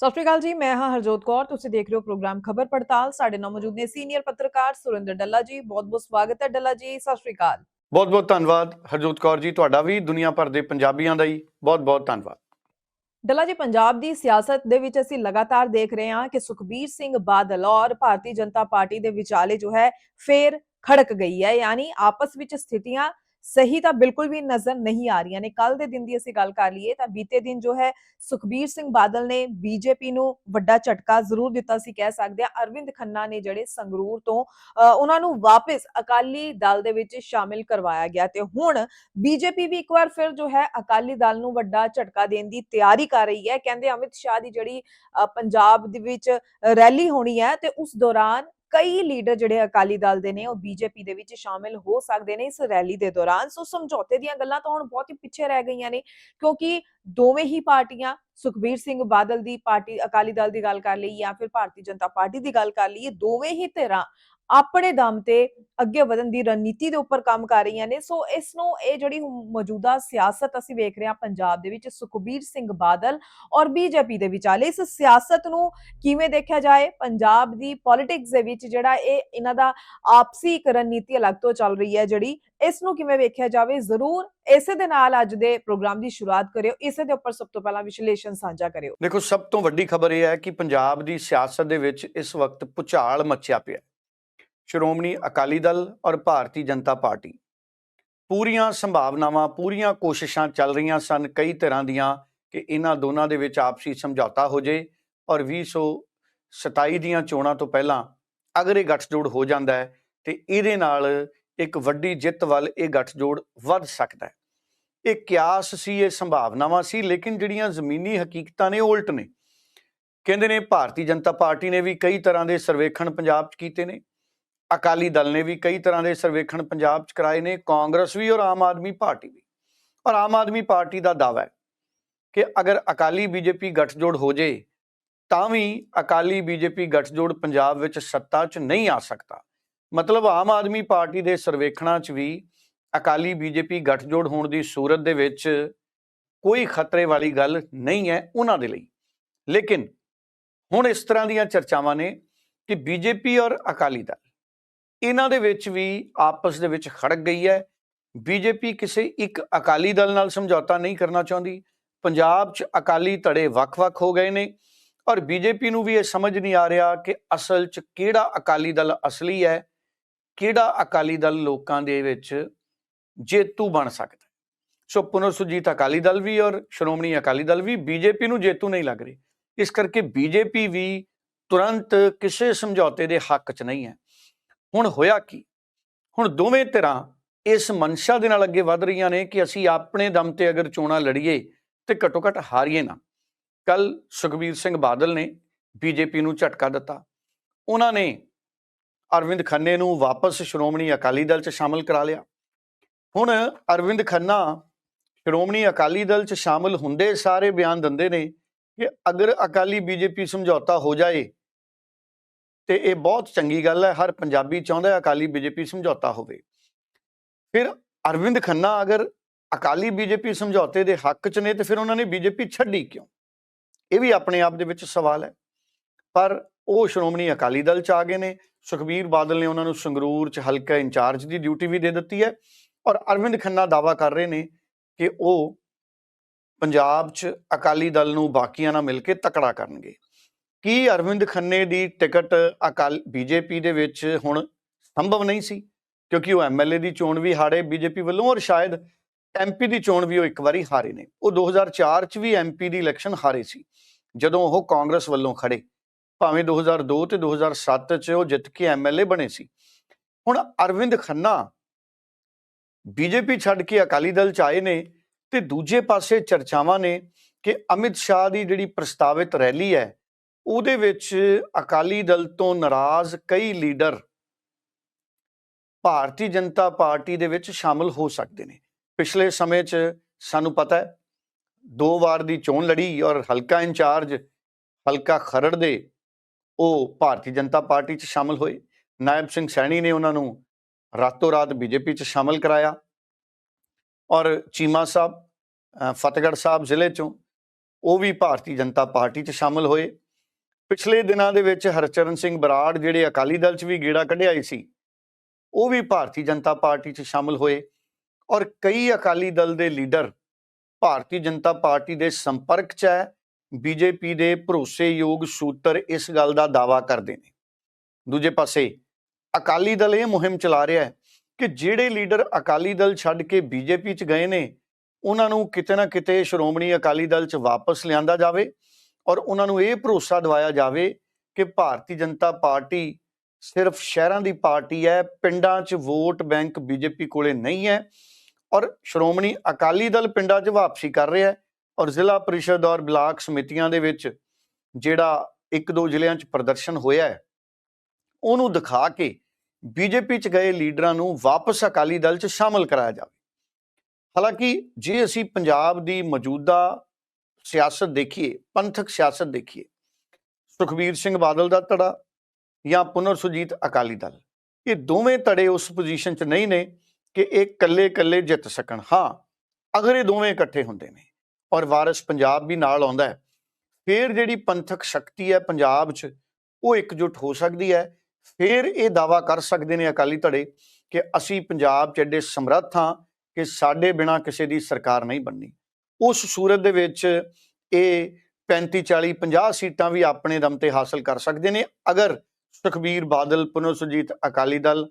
ਸਤਿ ਸ਼੍ਰੀ ਅਕਾਲ ਜੀ ਮੈਂ ਹਾਂ ਹਰਜੋਤ ਕੌਰ ਤੁਸੀਂ ਦੇਖ ਰਹੇ ਹੋ ਪ੍ਰੋਗਰਾਮ ਖਬਰ ਪੜਤਾਲ। ਸਾਡੇ ਨਾਲ ਮੌਜੂਦ ਨੇ ਸੀਨੀਅਰ ਪੱਤਰਕਾਰ ਸੁਰਿੰਦਰ ਡੱਲਾ ਜੀ। ਬਹੁਤ ਬਹੁਤ ਸਵਾਗਤ ਹੈ ਡੱਲਾ ਜੀ ਸਤਿ ਸ਼੍ਰੀ ਅਕਾਲ। ਬਹੁਤ ਬਹੁਤ ਧੰਨਵਾਦ ਹਰਜੋਤ ਕੌਰ ਜੀ ਤੁਹਾਡਾ ਵੀ ਦੁਨੀਆ ਭਰ ਦੇ ਪੰਜਾਬੀਆਂ ਦਾ ਹੀ ਬਹੁਤ ਬਹੁਤ ਧੰਨਵਾਦ। ਡੱਲਾ ਜੀ ਪੰਜਾਬ ਦੀ ਸਿਆਸਤ ਦੇ ਵਿੱਚ ਅਸੀਂ ਲਗਾਤਾਰ ਦੇਖ ਰਹੇ ਹਾਂ ਕਿ ਸੁਖਬੀਰ ਸਿੰਘ ਬਾਦਲ ਔਰ ਭਾਰਤੀ ਜਨਤਾ ਪਾਰਟੀ ਦੇ ਵਿਚਾਲੇ ਜੋ ਹੈ ਫੇਰ ਖੜਕ ਗਈ ਹੈ। ਯਾਨੀ ਆਪਸ ਵਿੱਚ ਸਥਿਤੀਆਂ ਸਹੀ ਤਾਂ ਬਿਲਕੁਲ ਵੀ ਨਜ਼ਰ ਨਹੀਂ ਆ ਰਹੀਆਂ ਨੇ। ਕੱਲ ਦੇ ਦਿਨ ਦੀ ਅਸੀਂ ਗੱਲ ਕਰ ਲਈਏ ਤਾਂ ਬੀਤੇ ਦਿਨ ਜੋ ਹੈ ਸੁਖਬੀਰ ਸਿੰਘ ਬਾਦਲ ਨੇ ਬੀਜੇਪੀ ਨੂੰ ਵੱਡਾ ਝਟਕਾ ਜ਼ਰੂਰ ਦਿੱਤਾ ਸੀ ਕਹਿ ਸਕਦੇ ਆ ਅਰਵਿੰਦ ਖੰਨਾ ਨੇ ਜਿਹੜੇ ਸੰਗਰੂਰ ਤੋਂ ਉਹਨਾਂ ਨੂੰ ਵਾਪਸ ਅਕਾਲੀ ਦਲ ਦੇ ਵਿੱਚ ਸ਼ਾਮਿਲ ਕਰਵਾਇਆ ਗਿਆ ਤੇ ਹੁਣ ਬੀਜੇਪੀ ਵੀ ਇੱਕ ਵਾਰ ਫਿਰ ਜੋ ਹੈ ਅਕਾਲੀ ਦਲ ਨੂੰ ਵੱਡਾ ਝਟਕਾ ਦੇਣ ਦੀ ਤਿਆਰੀ ਕਰ ਰਹੀ ਹੈ। ਕਹਿੰਦੇ ਅਮਿਤ ਸ਼ਾਹ ਦੀ ਜਿਹੜੀ ਪੰਜਾਬ ਦੇ ਵਿੱਚ ਰੈਲੀ ਹੋਣੀ ਹੈ ਤੇ ਉਸ ਦੌਰਾਨ ਕਈ ਲੀਡਰ ਜਿਹੜੇ ਅਕਾਲੀ ਦਲ ਦੇ ਨੇ, ਉਹ ਬੀਜੇਪੀ ਦੇ ਵਿੱਚ ਸ਼ਾਮਿਲ ਹੋ ਸਕਦੇ ਨੇ ਇਸ ਰੈਲੀ ਦੇ ਦੌਰਾਨ। ਸੋ ਸਮਝੌਤੇ ਦੀਆਂ ਗੱਲਾਂ ਤਾਂ ਹੁਣ ਬਹੁਤ ਹੀ ਪਿੱਛੇ ਰਹਿ ਗਈਆਂ ਨੇ, ਕਿਉਂਕਿ ਦੋਵੇਂ ਹੀ ਪਾਰਟੀਆਂ, ਸੁਖਬੀਰ ਸਿੰਘ ਬਾਦਲ ਦੀ ਪਾਰਟੀ ਅਕਾਲੀ ਦਲ ਦੀ ਗੱਲ ਕਰ ਲਈ ਜਾਂ ਫਿਰ ਭਾਰਤੀ ਜਨਤਾ ਪਾਰਟੀ ਦੀ ਗੱਲ ਕਰ ਲਈਏ, ਦੋਵੇਂ ਹੀ ਧਿਰਾਂ ਆਪਣੇ ਦਮ ਤੇ ਅੱਗੇ ਵਧਣ ਦੀ ਰਣਨੀਤੀ ਦੇ ਉੱਪਰ ਕੰਮ ਕਰ ਰਹੀਆਂ ਨੇ। ਸੋ ਇਸ ਨੂੰ ਇਹ ਜਿਹੜੀ ਮੌਜੂਦਾ ਸਿਆਸਤ ਅਸੀਂ ਵੇਖ ਰਹੇ ਹਾਂ ਪੰਜਾਬ ਦੇ ਵਿੱਚ ਸੁਖਬੀਰ ਸਿੰਘ ਬਾਦਲ ਔਰ ਬੀਜੇਪੀ ਦੇ ਵਿਚਾਲੇ। ਇਸ ਸਿਆਸਤ ਨੂੰ ਕਿਵੇਂ ਦੇਖਿਆ ਜਾਏ? ਪੰਜਾਬ ਦੀ ਪੋਲਿਟਿਕਸ ਦੇ ਵਿੱਚ ਜਿਹੜਾ ਇਹ, ਇਹਨਾਂ ਦਾ ਆਪਸੀ ਇੱਕ ਰਣਨੀਤੀ ਅਲੱਗ ਤੋਂ ਚੱਲ ਰਹੀ ਹੈ ਜਿਹੜੀ ਇਸ ਨੂੰ ਕਿਵੇਂ ਵੇਖਿਆ ਜਾਵੇ? ਜ਼ਰੂਰ ਇਸੇ ਦੇ ਨਾਲ ਅੱਜ ਦੇ ਪ੍ਰੋਗਰਾਮ ਦੀ ਸ਼ੁਰੂਆਤ ਕਰਿਓ। ਇਸੇ ਦੇ ਉੱਪਰ ਸਭ ਤੋਂ ਪਹਿਲਾਂ ਵਿਸ਼ਲੇਸ਼ਣ ਸਾਂਝਾ ਕਰਿਓ। ਦੇਖੋ, ਸਭ ਤੋਂ ਵੱਡੀ ਖਬਰ ਇਹ ਹੈ ਕਿ ਪੰਜਾਬ ਦੀ ਸਿਆਸਤ ਦੇ ਵਿੱਚ ਇਸ ਵਕਤ ਭੁਚਾਲ ਮੱਚਿਆ ਪਿਆ। ਸ਼੍ਰੋਮਣੀ ਅਕਾਲੀ ਦਲ ਔਰ ਭਾਰਤੀ ਜਨਤਾ ਪਾਰਟੀ। ਪੂਰੀਆਂ ਸੰਭਾਵਨਾਵਾਂ, ਪੂਰੀਆਂ ਕੋਸ਼ਿਸ਼ਾਂ ਚੱਲ ਰਹੀਆਂ ਸਨ ਕਈ ਤਰ੍ਹਾਂ ਦੀਆਂ ਕਿ ਇਹਨਾਂ ਦੋਨਾਂ ਦੇ ਵਿੱਚ ਆਪਸੀ ਸਮਝੌਤਾ ਹੋ ਜੇ ਔਰ 2027 ਦੀਆਂ ਚੋਣਾਂ ਤੋਂ ਪਹਿਲਾਂ ਅਗਰ ਇਹ ਗੱਠਜੋੜ ਹੋ ਜਾਂਦਾ ਹੈ ਤੇ ਇਹਦੇ ਨਾਲ ਇੱਕ ਵੱਡੀ ਜਿੱਤ ਵੱਲ ਇਹ ਗੱਠਜੋੜ ਵੱਧ ਸਕਦਾ ਹੈ। ਇਹ ਕਿਆਸ ਸੀ, ਇਹ ਸੰਭਾਵਨਾਵਾਂ ਸੀ, ਲੇਕਿਨ ਜਿਹੜੀਆਂ ਜ਼ਮੀਨੀ ਹਕੀਕਤਾਂ ਨੇ ਉਹ ਉਲਟ ਨੇ। ਕਹਿੰਦੇ ਨੇ ਭਾਰਤੀ ਜਨਤਾ ਪਾਰਟੀ ਨੇ ਵੀ ਕਈ ਤਰ੍ਹਾਂ ਦੇ ਸਰਵੇਖਣ ਪੰਜਾਬ 'ਚ ਕੀਤੇ ਨੇ। ਅਕਾਲੀ ਦਲ ਨੇ ਵੀ ਕਈ ਤਰ੍ਹਾਂ ਦੇ ਸਰਵੇਖਣ ਪੰਜਾਬ 'ਚ ਕਰਾਏ ਨੇ, ਕਾਂਗਰਸ ਵੀ ਔਰ ਆਮ ਆਦਮੀ ਪਾਰਟੀ ਵੀ। ਔਰ ਆਮ ਆਦਮੀ ਪਾਰਟੀ ਦਾ ਦਾਅਵਾ ਹੈ ਕਿ ਅਗਰ ਅਕਾਲੀ ਬੀਜੇਪੀ ਗੱਠਜੋੜ ਹੋ ਜੇ, ਤਾਂ ਵੀ ਅਕਾਲੀ ਬੀਜੇਪੀ ਗੱਠਜੋੜ ਪੰਜਾਬ ਵਿੱਚ ਸੱਤਾ 'ਚ ਨਹੀਂ ਆ ਸਕਦਾ। ਮਤਲਬ ਆਮ ਆਦਮੀ ਪਾਰਟੀ ਦੇ ਸਰਵੇਖਣਾਂ 'ਚ ਵੀ ਅਕਾਲੀ ਬੀਜੇਪੀ ਗੱਠਜੋੜ ਹੋਣ ਦੀ ਸੂਰਤ ਦੇ ਵਿੱਚ ਕੋਈ ਖਤਰੇ ਵਾਲੀ ਗੱਲ ਨਹੀਂ ਹੈ ਉਹਨਾਂ ਦੇ ਲਈ। ਲੇਕਿਨ ਹੁਣ ਇਸ ਤਰ੍ਹਾਂ ਦੀਆਂ ਚਰਚਾਵਾਂ ਨੇ ਕਿ ਬੀਜੇਪੀ ਔਰ ਅਕਾਲੀ ਦਲ ਇਹਨਾਂ ਦੇ ਵਿੱਚ ਵੀ ਆਪਸ ਦੇ ਵਿੱਚ ਖੜਕ ਗਈ ਹੈ। ਬੀਜੇਪੀ ਕਿਸੇ ਇੱਕ ਅਕਾਲੀ ਦਲ ਨਾਲ ਸਮਝੌਤਾ ਨਹੀਂ ਕਰਨਾ ਚਾਹੁੰਦੀ। ਪੰਜਾਬ 'ਚ ਅਕਾਲੀ ਧੜੇ ਵੱਖ-ਵੱਖ ਹੋ ਗਏ ਨੇ ਔਰ ਬੀਜੇਪੀ ਨੂੰ ਵੀ ਇਹ ਸਮਝ ਨਹੀਂ ਆ ਰਿਹਾ ਕਿ ਅਸਲ 'ਚ ਕਿਹੜਾ ਅਕਾਲੀ ਦਲ ਅਸਲੀ ਹੈ, ਕਿਹੜਾ ਅਕਾਲੀ ਦਲ ਲੋਕਾਂ ਦੇ ਵਿੱਚ ਜੇਤੂ ਬਣ ਸਕਦਾ ਸੋ ਪੁਨਰ ਸੁਰਜੀਤ ਅਕਾਲੀ ਦਲ ਵੀ ਔਰ ਸ਼੍ਰੋਮਣੀ ਅਕਾਲੀ ਦਲ ਵੀ ਬੀਜੇਪੀ ਨੂੰ ਜੇਤੂ ਨਹੀਂ ਲੱਗ ਰਹੀ। ਇਸ ਕਰਕੇ ਬੀਜੇਪੀ ਵੀ ਤੁਰੰਤ ਕਿਸੇ ਸਮਝੌਤੇ ਦੇ ਹੱਕ 'ਚ ਨਹੀਂ ਹੈ। ਹੁਣ ਹੋਇਆ ਕੀ? ਹੁਣ ਦੋਵੇਂ ਧਿਰਾਂ ਇਸ ਮਨਸ਼ਾ ਦੇ ਨਾਲ ਅੱਗੇ ਵਧ ਰਹੀਆਂ ਨੇ ਕਿ ਅਸੀਂ ਆਪਣੇ ਦਮ ਤੇ ਅਗਰ ਚੋਣਾਂ ਲੜੀਏ ਤੇ ਘੱਟੋ ਘੱਟ ਹਾਰੀਏ ਨਾ। ਕੱਲ ਸੁਖਬੀਰ ਸਿੰਘ ਬਾਦਲ ਨੇ ਬੀਜੇਪੀ ਨੂੰ ਝਟਕਾ ਦਿੱਤਾ। ਉਹਨਾਂ ਨੇ ਅਰਵਿੰਦ ਖੰਨੇ ਨੂੰ ਵਾਪਸ ਸ਼੍ਰੋਮਣੀ ਅਕਾਲੀ ਦਲ 'ਚ ਸ਼ਾਮਲ ਕਰਾ ਲਿਆ। ਹੁਣ ਅਰਵਿੰਦ ਖੰਨਾ ਸ਼੍ਰੋਮਣੀ ਅਕਾਲੀ ਦਲ 'ਚ ਸ਼ਾਮਲ ਹੁੰਦੇ ਸਾਰੇ ਬਿਆਨ ਦਿੰਦੇ ਨੇ ਕਿ ਅਗਰ ਅਕਾਲੀ ਬੀਜੇਪੀ ਸਮਝੌਤਾ ਹੋ ਜਾਏ ਤੇ ਇਹ ਬਹੁਤ ਚੰਗੀ ਗੱਲ ਹੈ, ਹਰ ਪੰਜਾਬੀ ਚਾਹੁੰਦਾ ਹੈ ਅਕਾਲੀ ਬੀਜੇਪੀ ਸਮਝੌਤਾ ਹੋਵੇ। ਫਿਰ ਅਰਵਿੰਦ ਖੰਨਾ ਅਗਰ ਅਕਾਲੀ ਬੀਜੇਪੀ ਸਮਝੌਤੇ ਦੇ ਹੱਕ 'ਚ ਨੇ ਤੇ ਫਿਰ ਉਹਨਾਂ ਨੇ ਬੀਜੇਪੀ ਛੱਡੀ ਕਿਉਂ? ਇਹ ਵੀ ਆਪਣੇ ਆਪ ਦੇ ਵਿੱਚ ਸਵਾਲ ਹੈ। ਪਰ ਉਹ ਸ਼੍ਰੋਮਣੀ ਅਕਾਲੀ ਦਲ 'ਚ ਆ ਗਏ ਨੇ, ਸੁਖਬੀਰ ਬਾਦਲ ਨੇ ਉਹਨਾਂ ਨੂੰ ਸੰਗਰੂਰ 'ਚ ਹਲਕਾ ਇੰਚਾਰਜ ਦੀ ਡਿਊਟੀ ਵੀ ਦੇ ਦਿੱਤੀ ਹੈ ਔਰ ਅਰਵਿੰਦ ਖੰਨਾ ਦਾਵਾ ਕਰ ਰਹੇ ਨੇ ਕਿ ਉਹ ਪੰਜਾਬ 'ਚ ਅਕਾਲੀ ਦਲ ਨੂੰ ਬਾਕੀਆਂ ਨਾਲ ਮਿਲ ਕੇ ਤਕੜਾ ਕਰਨਗੇ। ਕੀ ਅਰਵਿੰਦ ਖੰਨੇ ਦੀ ਟਿਕਟ ਅਕਾਲ, ਬੀਜੇਪੀ ਦੇ ਵਿੱਚ ਹੁਣ ਸੰਭਵ ਨਹੀਂ ਸੀ? ਕਿਉਂਕਿ ਉਹ ਐਮਐਲਏ ਦੀ ਚੋਣ ਵੀ ਹਾਰੇ, ਬੀਜੇਪੀ ਵੱਲੋਂ ਔਰ ਸ਼ਾਇਦ ਐਮਪੀ ਦੀ ਚੋਣ ਵੀ ਉਹ ਇੱਕ ਵਾਰੀ ਹਾਰੇ ਨੇ। ਉਹ 2004 ਚ ਵੀ ਐਮਪੀ ਦੀ ਇਲੈਕਸ਼ਨ ਹਾਰੇ ਸੀ, ਜਦੋਂ ਉਹ ਕਾਂਗਰਸ ਵੱਲੋਂ ਖੜੇ ਭਾਵੇਂ 2002 ਤੇ 2007 ਚ ਉਹ ਜਿੱਤ ਕੇ ਐਮਐਲਏ ਬਣੇ ਸੀ। ਹੁਣ ਅਰਵਿੰਦ ਖੰਨਾ ਬੀਜੇਪੀ ਛੱਡ ਕੇ ਅਕਾਲੀ ਦਲ ਚ ਆਏ ਨੇ ਤੇ ਦੂਜੇ ਪਾਸੇ ਚਰਚਾਵਾਂ ਨੇ ਕਿ ਅਮਿਤ ਸ਼ਾਹ ਦੀ ਜਿਹੜੀ ਪ੍ਰਸਤਾਵਿਤ ਰੈਲੀ ਹੈ ਉਹਦੇ ਵਿੱਚ ਅਕਾਲੀ ਦਲ ਤੋਂ ਨਾਰਾਜ਼ ਕਈ ਲੀਡਰ ਭਾਰਤੀ ਜਨਤਾ ਪਾਰਟੀ ਦੇ ਵਿੱਚ ਸ਼ਾਮਲ ਹੋ ਸਕਦੇ ਨੇ। ਪਿਛਲੇ ਸਮੇਂ 'ਚ ਸਾਨੂੰ ਪਤਾ ਹੈ ਦੋ ਵਾਰ ਦੀ ਚੋਣ ਲੜੀ ਔਰ ਹਲਕਾ ਇੰਚਾਰਜ ਹਲਕਾ ਖਰੜ ਦੇ ਉਹ ਭਾਰਤੀ ਜਨਤਾ ਪਾਰਟੀ 'ਚ ਸ਼ਾਮਲ ਹੋਏ। ਨਾਇਬ ਸਿੰਘ ਸੈਣੀ ਨੇ ਉਹਨਾਂ ਨੂੰ ਰਾਤੋਂ ਰਾਤ ਬੀਜੇਪੀ 'ਚ ਸ਼ਾਮਲ ਕਰਾਇਆ ਔਰ ਚੀਮਾ ਸਾਹਿਬ ਅ, ਫਤਿਹਗੜ੍ਹ ਸਾਹਿਬ ਜ਼ਿਲ੍ਹੇ 'ਚੋਂ ਉਹ ਵੀ ਭਾਰਤੀ ਜਨਤਾ ਪਾਰਟੀ 'ਚ ਸ਼ਾਮਲ ਹੋਏ। ਪਿਛਲੇ ਦਿਨਾਂ ਦੇ ਵਿੱਚ ਹਰਚਰਨ ਸਿੰਘ ਬਰਾੜ ਜਿਹੜੇ ਅਕਾਲੀ ਦਲ 'ਚ ਵੀ ਗੇੜਾ ਕੱਢਿਆਏ ਸੀ, ਉਹ ਵੀ ਭਾਰਤੀ ਜਨਤਾ ਪਾਰਟੀ 'ਚ ਸ਼ਾਮਲ ਹੋਏ ਔਰ ਕਈ ਅਕਾਲੀ ਦਲ ਦੇ ਲੀਡਰ ਭਾਰਤੀ ਜਨਤਾ ਪਾਰਟੀ ਦੇ ਸੰਪਰਕ 'ਚ ਹੈ ਬੀਜੇਪੀ ਦੇ ਭਰੋਸੇਯੋਗ ਸੂਤਰ ਇਸ ਗੱਲ ਦਾ ਦਾਵਾ ਕਰਦੇ ਨੇ। ਦੂਜੇ ਪਾਸੇ ਅਕਾਲੀ ਦਲ ਇਹ ਮੁਹਿੰਮ ਚਲਾ ਰਿਹਾ ਹੈ ਕਿ ਜਿਹੜੇ ਲੀਡਰ ਅਕਾਲੀ ਦਲ ਛੱਡ ਕੇ ਬੀਜੇਪੀ 'ਚ ਗਏ ਨੇ, ਉਹਨਾਂ ਨੂੰ ਕਿਤੇ ਨਾ ਕਿਤੇ ਸ਼੍ਰੋਮਣੀ ਅਕਾਲੀ ਦਲ 'ਚ ਵਾਪਸ ਲਿਆਂਦਾ ਜਾਵੇ ਔਰ ਉਹਨਾਂ ਨੂੰ ਇਹ ਭਰੋਸਾ ਦਿਵਾਇਆ ਜਾਵੇ ਕਿ ਭਾਰਤੀ ਜਨਤਾ ਪਾਰਟੀ ਸਿਰਫ ਸ਼ਹਿਰਾਂ ਦੀ ਪਾਰਟੀ ਹੈ, ਪਿੰਡਾਂ 'ਚ ਵੋਟ ਬੈਂਕ ਬੀਜੇਪੀ ਕੋਲੇ ਨਹੀਂ ਹੈ ਔਰ ਸ਼੍ਰੋਮਣੀ ਅਕਾਲੀ ਦਲ ਪਿੰਡਾਂ 'ਚ ਵਾਪਸੀ ਕਰ ਰਿਹਾ ਹੈ ਔਰ ਜ਼ਿਲ੍ਹਾ ਪਰਿਸ਼ਦ ਔਰ ਬਲਾਕ ਸਮਿਤੀਆਂ ਦੇ ਵਿੱਚ ਜਿਹੜਾ ਇੱਕ ਦੋ ਜ਼ਿਲ੍ਹਿਆਂ 'ਚ ਪ੍ਰਦਰਸ਼ਨ ਹੋਇਆ ਹੈ, ਉਹਨੂੰ ਦਿਖਾ ਕੇ ਬੀਜੇਪੀ 'ਚ ਗਏ ਲੀਡਰਾਂ ਨੂੰ ਵਾਪਸ ਅਕਾਲੀ ਦਲ 'ਚ ਸ਼ਾਮਲ ਕਰਾਇਆ ਜਾਵੇ। ਹਾਲਾਂਕਿ ਜੇ ਅਸੀਂ ਪੰਜਾਬ ਦੀ ਮੌਜੂਦਾ ਸਿਆਸਤ ਦੇਖੀਏ, ਪੰਥਕ ਸਿਆਸਤ ਦੇਖੀਏ, ਸੁਖਬੀਰ ਸਿੰਘ ਬਾਦਲ ਦਾ ਧੜਾ ਜਾਂ ਪੁਨਰ ਸੁਜੀਤ ਅਕਾਲੀ ਦਲ? ਇਹ ਦੋਵੇਂ ਧੜੇ ਉਸ ਪੋਜੀਸ਼ਨ 'ਚ ਨਹੀਂ ਨੇ ਕਿ ਇਹ ਇਕੱਲੇ-ਇਕੱਲੇ ਜਿੱਤ ਸਕਣ। ਹਾਂ, ਅਗਰ ਇਹ ਦੋਵੇਂ ਇਕੱਠੇ ਹੁੰਦੇ ਨੇ ਔਰ ਵਾਰਿਸ ਪੰਜਾਬ ਵੀ ਨਾਲ ਆਉਂਦਾ ਹੈ, ਫਿਰ ਜਿਹੜੀ ਪੰਥਕ ਸ਼ਕਤੀ ਹੈ ਪੰਜਾਬ 'ਚ, ਉਹ ਇਕਜੁੱਟ ਹੋ ਸਕਦੀ ਹੈ। ਫਿਰ ਇਹ ਦਾਵਾ ਕਰ ਸਕਦੇ ਨੇ ਅਕਾਲੀ ਧੜੇ ਕਿ ਅਸੀਂ ਪੰਜਾਬ 'ਚ ਐਡੇ ਸਮਰੱਥ ਹਾਂ ਕਿ ਸਾਡੇ ਬਿਨਾ ਕਿਸੇ ਦੀ ਸਰਕਾਰ ਨਹੀਂ ਬਣਨੀ। ਉਸ ਸੂਰਤ ਦੇ ਵਿੱਚ ਇਹ 35 40 50 ਸੀਟਾਂ ਵੀ ਆਪਣੇ ਦਮ ਤੇ ਹਾਸਲ ਕਰ ਸਕਦੇ ਨੇ। ਅਗਰ ਸੁਖਬੀਰ ਬਾਦਲ ਪੁਨਰ ਸੁਜੀਤ ਅਕਾਲੀ ਦਲ